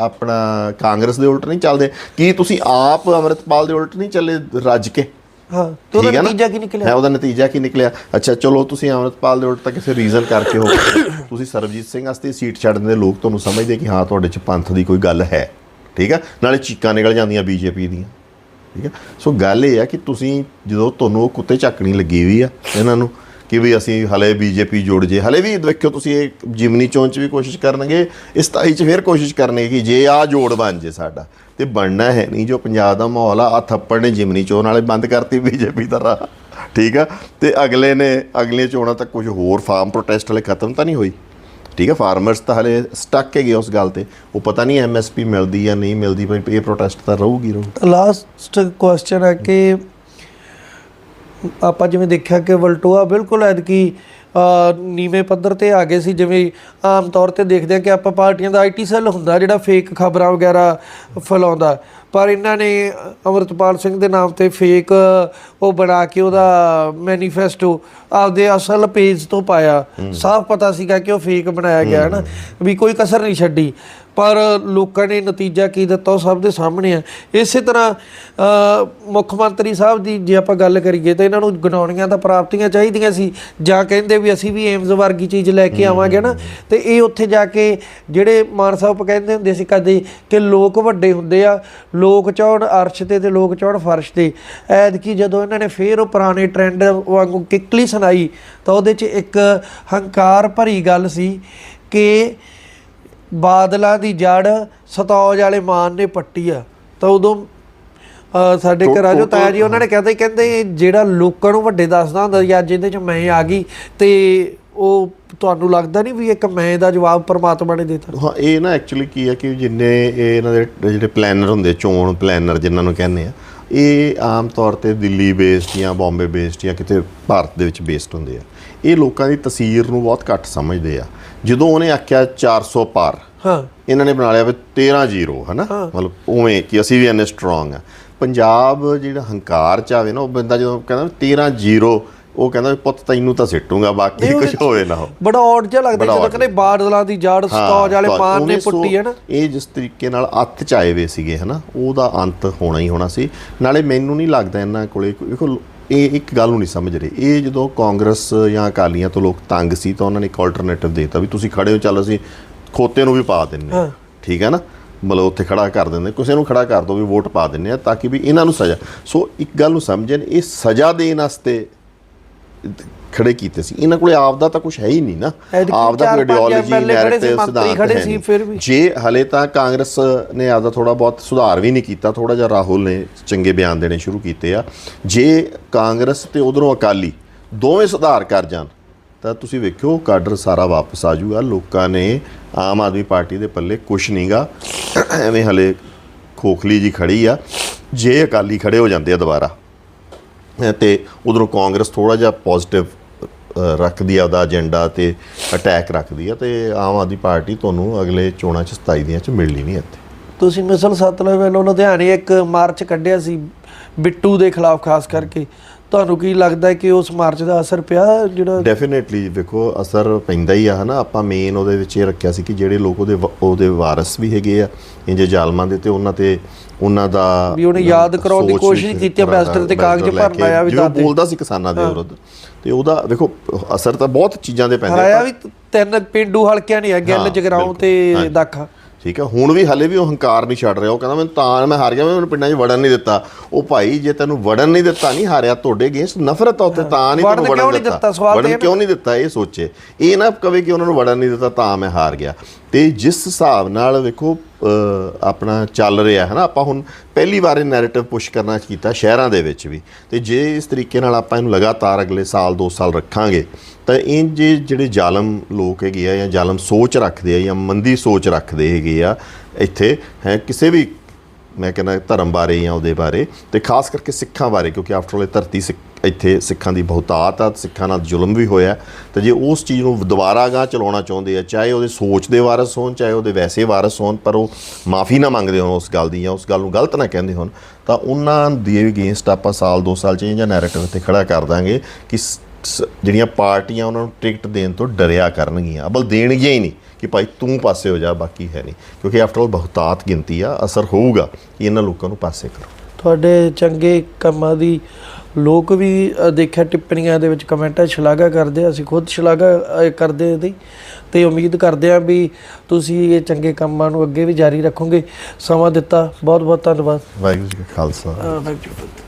ਆਪਣਾ ਕਾਂਗਰਸ ਦੇ ਉਲਟ ਨਹੀਂ ਚੱਲਦੇ? ਕੀ ਤੁਸੀਂ ਆਪ ਅਮਰਿਤਪਾਲ ਦੇ ਉਲਟ ਨਹੀਂ ਚੱਲੇ ਰੱਜ ਕੇ? ਹਾਂ ਤੇ ਉਹਦਾ ਹੈ? ਨਤੀਜਾ ਕੀ ਨਿਕਲਿਆ? ਹੈ ਉਹਦਾ ਨਤੀਜਾ ਕੀ ਨਿਕਲਿਆ? ਅੱਛਾ ਚਲੋ ਤੁਸੀਂ ਅਮਰਿਤਪਾਲ ਦੇ ਉਲਟ ਤਾਂ ਕਿਸੇ ਰੀਜ਼ਨ ਕਰਕੇ ਹੋ ਤੁਸੀਂ ਸਰਬਜੀਤ ਸਿੰਘ ਵਾਸਤੇ ਸੀਟ ਛੱਡਣ ਦੇ ਲੋਕ ਤੁਹਾਨੂੰ ਸਮਝਦੇ ਕਿ ਹਾਂ ਤੁਹਾਡੇ ਚ ਪੰਥ ਦੀ ਕੋਈ ਗੱਲ ਹੈ। ਠੀਕ ਹੈ? ਨਾਲੇ ਚੀਕਾਂ ਨਿਕਲ ਜਾਂਦੀਆਂ ਬੀਜੇਪੀ ਦੀਆਂ। ਠੀਕ ਹੈ? ਸੋ ਗੱਲ ਇਹ ਆ ਕਿ ਤੁਸੀਂ ਜਦੋਂ ਤੁਹਾਨੂੰ ਉਹ ਕੁੱਤੇ ਝੱਕਣੀ ਲੱਗੀ ਹੋਈ ਆ ਇਹਨਾਂ ਨੂੰ ਕਿ ਵੀ ਅਸੀਂ ਹਲੇ ਬੀਜੇਪੀ ਜੁੜ ਜੇ। ਹਲੇ ਵੀ ਦੇਖਿਓ ਤੁਸੀਂ ਇਹ ਜਿਮਨੀ ਚੋਣ ਚ ਵੀ ਕੋਸ਼ਿਸ਼ ਕਰਨਗੇ ਇਸ ਤਾਈ ਚ ਫਿਰ ਕੋਸ਼ਿਸ਼ ਕਰਨਗੇ ਕਿ ਜੇ ਆ ਜੋੜ ਬਣ ਜੇ ਸਾਡਾ, ਤੇ ਬਣਨਾ ਹੈ ਨਹੀਂ ਜੋ ਪੰਜਾਬ ਦਾ ਮਾਹੌਲ ਆ। ਆ ਥੱਪੜ ਨੇ ਜਿਮਨੀ ਚੋਣ ਵਾਲੇ ਬੰਦ ਕਰਤੀ ਬੀਜੇਪੀ ਦਾ ਰਾਹ ਠੀਕ ਆ? ਤੇ ਅਗਲੇ ਨੇ, ਅਗਲੀਆਂ ਚੋਣਾਂ ਤੱਕ ਕੁਝ ਹੋਰ ਫਾਰਮ ਪ੍ਰੋਟੈਸਟ ਹਲੇ ਖਤਮ ਤਾਂ ਨਹੀਂ ਹੋਈ, ਠੀਕ ਹੈ ਫਾਰਮਰਸ ਤਾਂ ਹਲੇ ਸਟਕ ਹੈਗੇ ਉਸ ਗੱਲ ਤੇ। ਉਹ ਪਤਾ ਨਹੀਂ ਐਮਐਸਪੀ ਮਿਲਦੀ ਜਾਂ ਨਹੀਂ ਮਿਲਦੀ, ਪਰ ਇਹ ਪ੍ਰੋਟੈਸਟ ਤਾਂ ਰਹੂਗੀ, ਰਹੂ। ਲਾਸਟ ਕੁਐਸਚਨ ਹੈ ਕਿ ਆਪਾਂ ਜਿਵੇਂ ਦੇਖਿਆ ਕਿ ਵਲਟੋਆ ਬਿਲਕੁਲ ਐਤਕੀ ਅ, ਨੀਵੇਂ ਪੱਧਰ ਤੇ ਆ ਗਏ ਸੀ ਜਿਵੇਂ ਆਮ ਤੌਰ ਤੇ ਦੇਖਦੇ ਆ ਕਿ ਆਪਾਂ ਪਾਰਟੀਆਂ ਦਾ ਆਈਟੀ ਸੈੱਲ ਹੁੰਦਾ ਜਿਹੜਾ ਫੇਕ ਖਬਰਾਂ ਵਗੈਰਾ ਫੈਲਾਉਂਦਾ। ਪਰ ਇਹਨਾਂ ਨੇ ਅਮਰਤਪਾਲ ਸਿੰਘ ਦੇ ਨਾਮ ਤੇ ਫੇਕ ਉਹ ਬਣਾ ਕੇ ਉਹਦਾ ਮੈਨੀਫੈਸਟੋ ਆਪਦੇ ਅਸਲ ਪੇਜ ਤੋਂ ਪਾਇਆ। ਸਾਫ਼ ਪਤਾ ਸੀਗਾ ਕਿ ਉਹ ਫੇਕ ਬਣਾਇਆ ਗਿਆ ਹੈ। ਨਾ ਵੀ ਕੋਈ ਕਸਰ ਨਹੀਂ ਛੱਡੀ। ਪਰ ਲੋਕਾਂ ਨੇ ਨਤੀਜਾ ਕੀ ਦਿੱਤਾ ਉਹ ਸਭ ਦੇ ਸਾਹਮਣੇ ਆ। ਇਸੇ ਤਰ੍ਹਾਂ ਮੁੱਖ ਮੰਤਰੀ ਸਾਹਿਬ ਦੀ ਜੇ ਆਪਾਂ ਗੱਲ ਕਰੀਏ ਤਾਂ ਇਹਨਾਂ ਨੂੰ ਗਣਾਉਣੀਆਂ ਤਾਂ ਪ੍ਰਾਪਤੀਆਂ ਚਾਹੀਦੀਆਂ ਸੀ। ਜਾਂ ਕਹਿੰਦੇ ਵੀ ਅਸੀਂ ਵੀ ਏਮਜ਼ ਵਰਗੀ ਚੀਜ਼ ਲੈ ਕੇ ਆਵਾਂਗੇ ਨਾ। ਤੇ ਇਹ ਉੱਥੇ ਜਾ ਕੇ ਜਿਹੜੇ ਮਾਨ ਸਾਹਿਬ ਕਹਿੰਦੇ ਹੁੰਦੇ ਸੀ ਕਦੇ ਕਿ ਲੋਕ ਵੱਡੇ ਹੁੰਦੇ ਆ ਲੋਕ ਚੌੜ ਅਰਸ਼ ਤੇ ਤੇ ਲੋਕ ਚੌੜ ਫਰਸ਼ ਤੇ। ਐਤਕੀ ਜਦੋਂ ਇਹਨਾਂ ਨੇ ਫੇਰ ਉਹ ਪੁਰਾਣੇ ਟ੍ਰੈਂਡ ਵਾਂਗੂ ਕਿੱਕਲੀ ਸੁਣਾਈ ਤਾਂ ਉਹਦੇ 'ਚ ਇੱਕ ਹੰਕਾਰ ਭਰੀ ਗੱਲ ਸੀ ਕਿ ਬਾਦਲਾਂ ਦੀ ਜੜ ਸਤੌਜ ਵਾਲੇ ਮਾਨ ਨੇ ਪੱਟੀ ਆ। ਤਾਂ ਉਦੋਂ ਸਾਡੇ ਘਰਾਂ ਜੋ ਟੋਟਲ- ਤਾਇਆ ਜੀ ਉਹਨਾਂ ਨੇ ਕਹਿੰਦੇ ਕਹਿੰਦੇ ਜਿਹੜਾ ਲੋਕਾਂ ਨੂੰ ਵੱਡੇ ਦੱਸਦਾ ਹੁੰਦਾ ਸੀ ਅੱਜ ਇਹਦੇ ਚ ਮੈਂ ਆ ਗਈ ਤੇ ਉਹ ਤੁਹਾਨੂੰ ਲੱਗਦਾ ਨਹੀਂ ਵੀ ਇੱਕ ਮੈਂ ਦਾ ਜਵਾਬ ਪਰਮਾਤਮਾ ਨੇ ਦਿੱਤਾ? ਹਾਂ ਇਹ ਨਾ ਐਕਚੁਅਲੀ ਕੀ ਹੈ ਕਿ ਜਿੰਨੇ ਇਹ ਇਹਨਾਂ ਦੇ ਜਿਹੜੇ ਪਲੈਨਰ ਹੁੰਦੇ ਚੋਣ ਪਲੈਨਰ ਜਿਨ੍ਹਾਂ ਨੂੰ ਕਹਿੰਦੇ ਆ ਇਹ ਆਮ ਤੌਰ ਤੇ ਦਿੱਲੀ ਬੇਸਡ ਜਾਂ ਬੰਬੇ ਬੇਸਡ ਜਾਂ ਕਿਤੇ ਭਾਰਤ ਦੇ ਵਿੱਚ ਬੇਸਡ ਹੁੰਦੇ ਆ। ਇਹ ਲੋਕਾਂ ਦੀ ਤਸਵੀਰ ਨੂੰ ਬਹੁਤ ਘੱਟ ਸਮਝਦੇ ਆ। ਜਦੋਂ ਉਹਨੇ ਆਖਿਆ 400 ਪਾਰ ਹਾਂ। ਇਹਨਾਂ ਨੇ ਬਣਾ ਲਿਆ ਵੀ 13 ਜ਼ੀਰੋ ਹਨਾ? ਮਤਲਬ ਉਵੇਂ ਕਿ ਅਸੀਂ ਵੀ ਇੰਨੇ ਸਟਰੋਂਗ ਆ। ਪੰਜਾਬ ਜਿਹੜਾ ਹੰਕਾਰ ਚ ਆਵੇ ਨਾ ਉਹ ਬੰਦਾ ਜਦੋਂ ਕਹਿੰਦਾ ਵੀ 13 ਜ਼ੀਰੋ ਉਹ ਕਹਿੰਦਾ ਪੁੱਤ ਤੈਨੂੰ ਤਾਂ ਸਿੱਟੂਗਾ ਬਾਕੀ ਕੁਝ ਹੋਵੇ ਨਾ ਬੜਾ ਔਡ ਜਿਹਾ ਲੱਗਦਾ ਜਦੋਂ ਕਹਿੰਦੇ ਬਾਦਲਾਂ ਦੀ ਜੜ ਸਤੌਜ ਵਾਲੇ ਮਾਨ ਨੇ ਪੁੱਟੀ ਹੈ ਨਾ। ਇਹ ਜਿਸ ਤਰੀਕੇ ਨਾਲ ਅੱਤ ਚ ਆਏ ਵੇ ਸੀਗੇ ਹਨਾ ਉਹਦਾ ਅੰਤ ਹੋਣਾ ਹੀ ਹੋਣਾ ਸੀ। ਨਾਲੇ ਮੈਨੂੰ ਨਹੀਂ ਲੱਗਦਾ ਇਹਨਾਂ ਕੋਲੇ ਦੇਖੋ ਇਹ ਇੱਕ ਗੱਲ ਨੂੰ ਨਹੀਂ ਸਮਝ ਰਹੇ। ਇਹ ਜਦੋਂ ਕਾਂਗਰਸ ਜਾਂ ਅਕਾਲੀਆਂ ਤੋਂ ਲੋਕ ਤੰਗ ਸੀ ਤਾਂ ਉਹਨਾਂ ਨੇ ਇੱਕ ਆਲਟਰਨੇਟਿਵ ਦੇਤਾ ਵੀ ਤੁਸੀਂ ਖੜੇ ਹੋ ਚੱਲ ਅਸੀਂ ਖੋਤੇ ਨੂੰ ਵੀ ਪਾ ਦਿੰਨੇ। ਠੀਕ ਹੈ ਨਾ? ਮਤਲਬ ਉੱਥੇ ਖੜਾ ਕਰ ਦਿੰਦੇ ਕਿਸੇ ਨੂੰ ਖੜਾ ਕਰ ਦੋ ਵੀ ਵੋਟ ਪਾ ਦਿੰਨੇ ਆ ਤਾਂ ਕਿ ਵੀ ਇਹਨਾਂ ਨੂੰ ਸਜ਼ਾ। ਸੋ ਇੱਕ ਗੱਲ ਨੂੰ ਸਮਝਣ ਇਹ ਸਜ਼ਾ ਦੇਣ ਵਾਸਤੇ ਖੜੇ ਕੀਤੇ ਸੀ। ਇਹਨਾਂ ਕੋਲੇ ਆਪ ਦਾ ਤਾਂ ਕੁਝ ਹੈ ਹੀ ਨਹੀਂ ਨਾ। ਆਪ ਦਾ ਕੋਈ ਆਈਡੀਓਲੋਜੀ ਨੈਰੇਟਿਵ ਸਿਧਾਂਤ ਹੈ। ਜੇ ਹਲੇ ਤਾਂ ਕਾਂਗਰਸ ਨੇ ਆਪਦਾ ਥੋੜਾ ਬਹੁਤ ਸੁਧਾਰ ਵੀ ਨਹੀਂ ਕੀਤਾ ਥੋੜਾ ਜਿਹਾ ਰਾਹੁਲ ਨੇ ਚੰਗੇ ਬਿਆਨ ਦੇਣੇ ਸ਼ੁਰੂ ਕੀਤੇ ਆ। ਜੇ ਕਾਂਗਰਸ ਤੇ ਉਧਰੋਂ ਅਕਾਲੀ ਦੋਵੇਂ ਸੁਧਾਰ ਕਰ ਜਾਣ ਤਾਂ ਤੁਸੀਂ ਵੇਖਿਓ ਕਾਡਰ ਸਾਰਾ ਵਾਪਸ ਆ ਜਾਊਗਾ। ਲੋਕਾਂ ਨੇ ਆਮ ਆਦਮੀ ਪਾਰਟੀ ਦੇ ਪੱਲੇ ਕੁਛ ਨਹੀਂਗਾ ਐਵੇਂ ਹਲੇ ਖੋਖਲੀ ਜੀ ਖੜੀ ਆ। ਜੇ ਅਕਾਲੀ ਖੜੇ ਹੋ ਜਾਂਦੇ ਆ ਦੁਬਾਰਾ। ਤੇ ਉਧਰੋਂ ਕਾਂਗਰਸ ਥੋੜਾ ਜਿਹਾ ਪੋਜ਼ਿਟਿਵ ਰੱਖਦੀ ਆ ਉਹਦਾ ਏਜੰਡਾ ਤੇ ਅਟੈਕ ਰੱਖਦੀ ਆ ਤੇ ਆਮ ਆਦਮੀ ਪਾਰਟੀ ਤੁਹਾਨੂੰ ਅਗਲੇ ਚੋਣਾਂ ਚ 27 ਦੀਆਂ ਚ ਮਿਲਣੀ ਨਹੀਂ ਇੱਥੇ। ਤੁਸੀਂ ਮਿਸਲ ਸਤਲੁਜ ਵੱਲੋਂ ਲੁਧਿਆਣੇ ਇੱਕ ਮਾਰਚ ਕੱਢਿਆ ਸੀ ਬਿੱਟੂ ਦੇ ਖਿਲਾਫ ਖਾਸ ਕਰਕੇ। ਤੁਹਾਨੂੰ ਕੀ ਲੱਗਦਾ ਹੈ ਕਿ ਉਸ ਮਾਰਚ ਦਾ ਅਸਰ ਪਿਆ ਜਿਹੜਾ ਡੈਫੀਨਿਟਲੀ ਵੇਖੋ ਅਸਰ ਪੈਂਦਾ ਹੀ ਆ ਹਨਾ ਆਪਾਂ ਮੇਨ ਉਹਦੇ ਵਿੱਚ ਇਹ ਰੱਖਿਆ ਸੀ ਕਿ ਜਿਹੜੇ ਲੋਕ ਉਹਦੇ ਉਹਦੇ ਵਾਰਸ ਵੀ ਹੈਗੇ ਆ ਇੰਜੇ ਜ਼ਾਲਮਾਂ ਦੇ ਤੇ ਉਹਨਾਂ ਤੇ ਉਹਨਾਂ ਦਾ ਵੀ ਉਹਨੇ ਯਾਦ ਕਰਾਉਣ ਦੀ ਕੋਸ਼ਿਸ਼ ਕੀਤੀ, ambassador ਤੇ ਕਾਗਜ਼ ਭਰਨ ਆਇਆ ਵੀ ਦਾਦੇ। ਬੋਲਦਾ ਸੀ ਕਿਸਾਨਾਂ ਦੇ ਵਿਰੁੱਧ ਤੇ ਉਹਦਾ ਵੇਖੋ ਅਸਰ ਤਾਂ ਬਹੁਤ ਚੀਜ਼ਾਂ ਦੇ ਪੈਂਦੇ ਹਰਾਇਆ ਵੀ ਤਿੰਨ ਪਿੰਡੂ ਹਲਕਿਆਂ ਨਹੀਂ ਹੈ ਗਿੱਲ ਜਗਰਾਉਂ। ਤੇ। ਦਾਖਾ ਠੀਕ ਹੈ ਹੁਣ ਵੀ ਹਲੇ ਵੀ ਉਹ ਹੰਕਾਰ ਨਹੀਂ ਛੱਡ ਰਿਹਾ ਉਹ ਕਹਿੰਦਾ ਮੈਨੂੰ ਤਾਂ ਮੈਂ ਹਾਰ ਗਿਆ ਮੈਨੂੰ ਪਿੰਡਾਂ 'ਚ ਵੜਨ ਨਹੀਂ ਦਿੱਤਾ ਉਹ ਭਾਈ ਜੇ ਤੈਨੂੰ ਵੜਨ ਨਹੀਂ ਦਿੱਤਾ ਨਹੀਂ ਹਾਰਿਆ ਤੁਹਾਡੇ ਅਗੇਂਸਟ ਨਫ਼ਰਤ ਆ ਉੱਤੇ ਤਾਂ ਨਹੀਂ ਕਿਉਂ ਵੜਨ ਨਹੀਂ ਦਿੱਤਾ ਦਿੱਤਾ? ਸਵਾਲ ਤਾਂ ਵੜਨ। ਕਿਉਂ ਨਹੀਂ ਦਿੱਤਾ ਇਹ ਸੋਚੇ ਇਹ ਨਾ ਕਵੇ ਕਿ ਉਹਨਾਂ ਨੂੰ ਵੜਨ ਨਹੀਂ ਦਿੱਤਾ ਤਾਂ ਮੈਂ ਹਾਰ ਗਿਆ ਤੇ ਜਿਸ ਹਿਸਾਬ ਨਾਲ ਵੇਖੋ ਆਪਣਾ ਚੱਲ ਰਿਹਾ ਹੈ ਨਾ ਆਪਾਂ ਹੁਣ ਪਹਿਲੀ ਵਾਰ ਇਹ ਨੈਰੇਟਿਵ ਪੁਸ਼ ਕਰਨਾ ਕੀਤਾ ਸ਼ਹਿਰਾਂ ਦੇ ਵਿੱਚ ਵੀ ਤੇ ਜੇ ਇਸ ਤਰੀਕੇ ਨਾਲ ਆਪਾਂ ਇਹਨੂੰ ਲਗਾਤਾਰ ਅਗਲੇ ਸਾਲ 2 ਸਾਲ ਰੱਖਾਂਗੇ ਤਾਂ ਇਹ ਜੇ ਜਿਹੜੇ ਜ਼ਾਲਮ ਲੋਕ ਹੈਗੇ ਆ ਜਾਂ ਜ਼ਾਲਮ ਸੋਚ ਰੱਖਦੇ ਆ ਜਾਂ ਮੰਦੀ ਸੋਚ ਰੱਖਦੇ ਹੈਗੇ ਆ ਇੱਥੇ, ਹੈ, ਕਿਸੇ ਵੀ, ਮੈਂ ਕਹਿੰਦਾ ਧਰਮ ਬਾਰੇ ਜਾਂ ਉਹਦੇ ਬਾਰੇ ਤੇ ਖਾਸ ਕਰਕੇ ਸਿੱਖਾਂ ਬਾਰੇ, ਕਿਉਂਕਿ ਆਫਟਰ ਆਲ ਇਹ ਧਰਤੀ ਸਿੱਖ, ਇੱਥੇ ਸਿੱਖਾਂ ਦੀ ਬਹੁਤਾਤ ਆ, ਸਿੱਖਾਂ ਨਾਲ ਜ਼ੁਲਮ ਵੀ ਹੋਇਆ। ਤੇ ਜੇ ਉਸ ਚੀਜ਼ ਨੂੰ ਦੁਬਾਰਾ ਗਾਂ ਚਲਾਉਣਾ ਚਾਹੁੰਦੇ ਆ, ਚਾਹੇ ਉਹਦੇ ਸੋਚ ਦੇ ਵਾਰਸ ਹੋਣ, ਚਾਹੇ ਉਹਦੇ ਵੈਸੇ ਵਾਰਸ ਹੋਣ, ਪਰ ਉਹ ਮਾਫੀ ਨਾ ਮੰਗਦੇ ਹੋਣ ਉਸ ਗੱਲ ਦੀ ਜਾਂ ਉਸ ਗੱਲ ਨੂੰ ਗਲਤ ਨਾ ਕਹਿੰਦੇ ਹੋਣ, ਤਾਂ ਉਹਨਾਂ ਦੇ ਅਗੇਂਸਟ ਆਪਾਂ ਸਾਲ, ਦੋ ਸਾਲ ਚ ਜਾਂ ਨੈਰੇਟਿਵ ਤੇ ਖੜਾ ਕਰ ਦਾਂਗੇ ਕਿ ਜਿਹੜੀਆਂ ਪਾਰਟੀਆਂ ਉਹਨਾਂ ਨੂੰ ਟਿਕਟ ਦੇਣ ਤੋਂ ਡਰਿਆ ਕਰਨਗੀਆਂ। ਅਬਲ ਦੇਣਗੀਆਂ ਹੀ ਨਹੀਂ ਕਿ ਭਾਈ ਤੂੰ ਪਾਸੇ ਹੋ ਜਾ ਬਾਕੀ ਹੈ ਨਹੀਂ। ਕਿਉਂਕਿ ਆਫਟਰ ਆਲ ਬਹੁਤਾਤ ਗਿਣਤੀ ਆ ਅਸਰ ਹੋਊਗਾ ਕਿ ਇਹਨਾਂ ਲੋਕਾਂ ਨੂੰ ਪਾਸੇ ਕਰੋ। ਤੁਹਾਡੇ ਚੰਗੇ ਕੰਮਾਂ ਦੀ ਲੋਕ ਵੀ ਦੇਖਿਆ ਟਿੱਪਣੀਆਂ ਦੇ ਵਿੱਚ ਕਮੈਂਟਾਂ ਸ਼ਲਾਘਾ ਕਰਦੇ ਆ ਅਸੀਂ ਖੁਦ ਸ਼ਲਾਘਾ ਕਰਦੇ ਇਹਦੀ। ਤੇ ਉਮੀਦ ਕਰਦੇ ਆ ਵੀ ਤੁਸੀਂ ਇਹ ਚੰਗੇ ਕੰਮਾਂ ਨੂੰ ਅੱਗੇ ਵੀ ਜਾਰੀ ਰੱਖੋਗੇ। ਸਮਾਂ ਦਿੱਤਾ ਬਹੁਤ ਬਹੁਤ ਧੰਨਵਾਦ। ਵਾਹਿਗੁਰੂ ਜੀ ਕਾ ਖਾਲਸਾ। ਵਾਹਿਗੁਰੂ ਜੀ।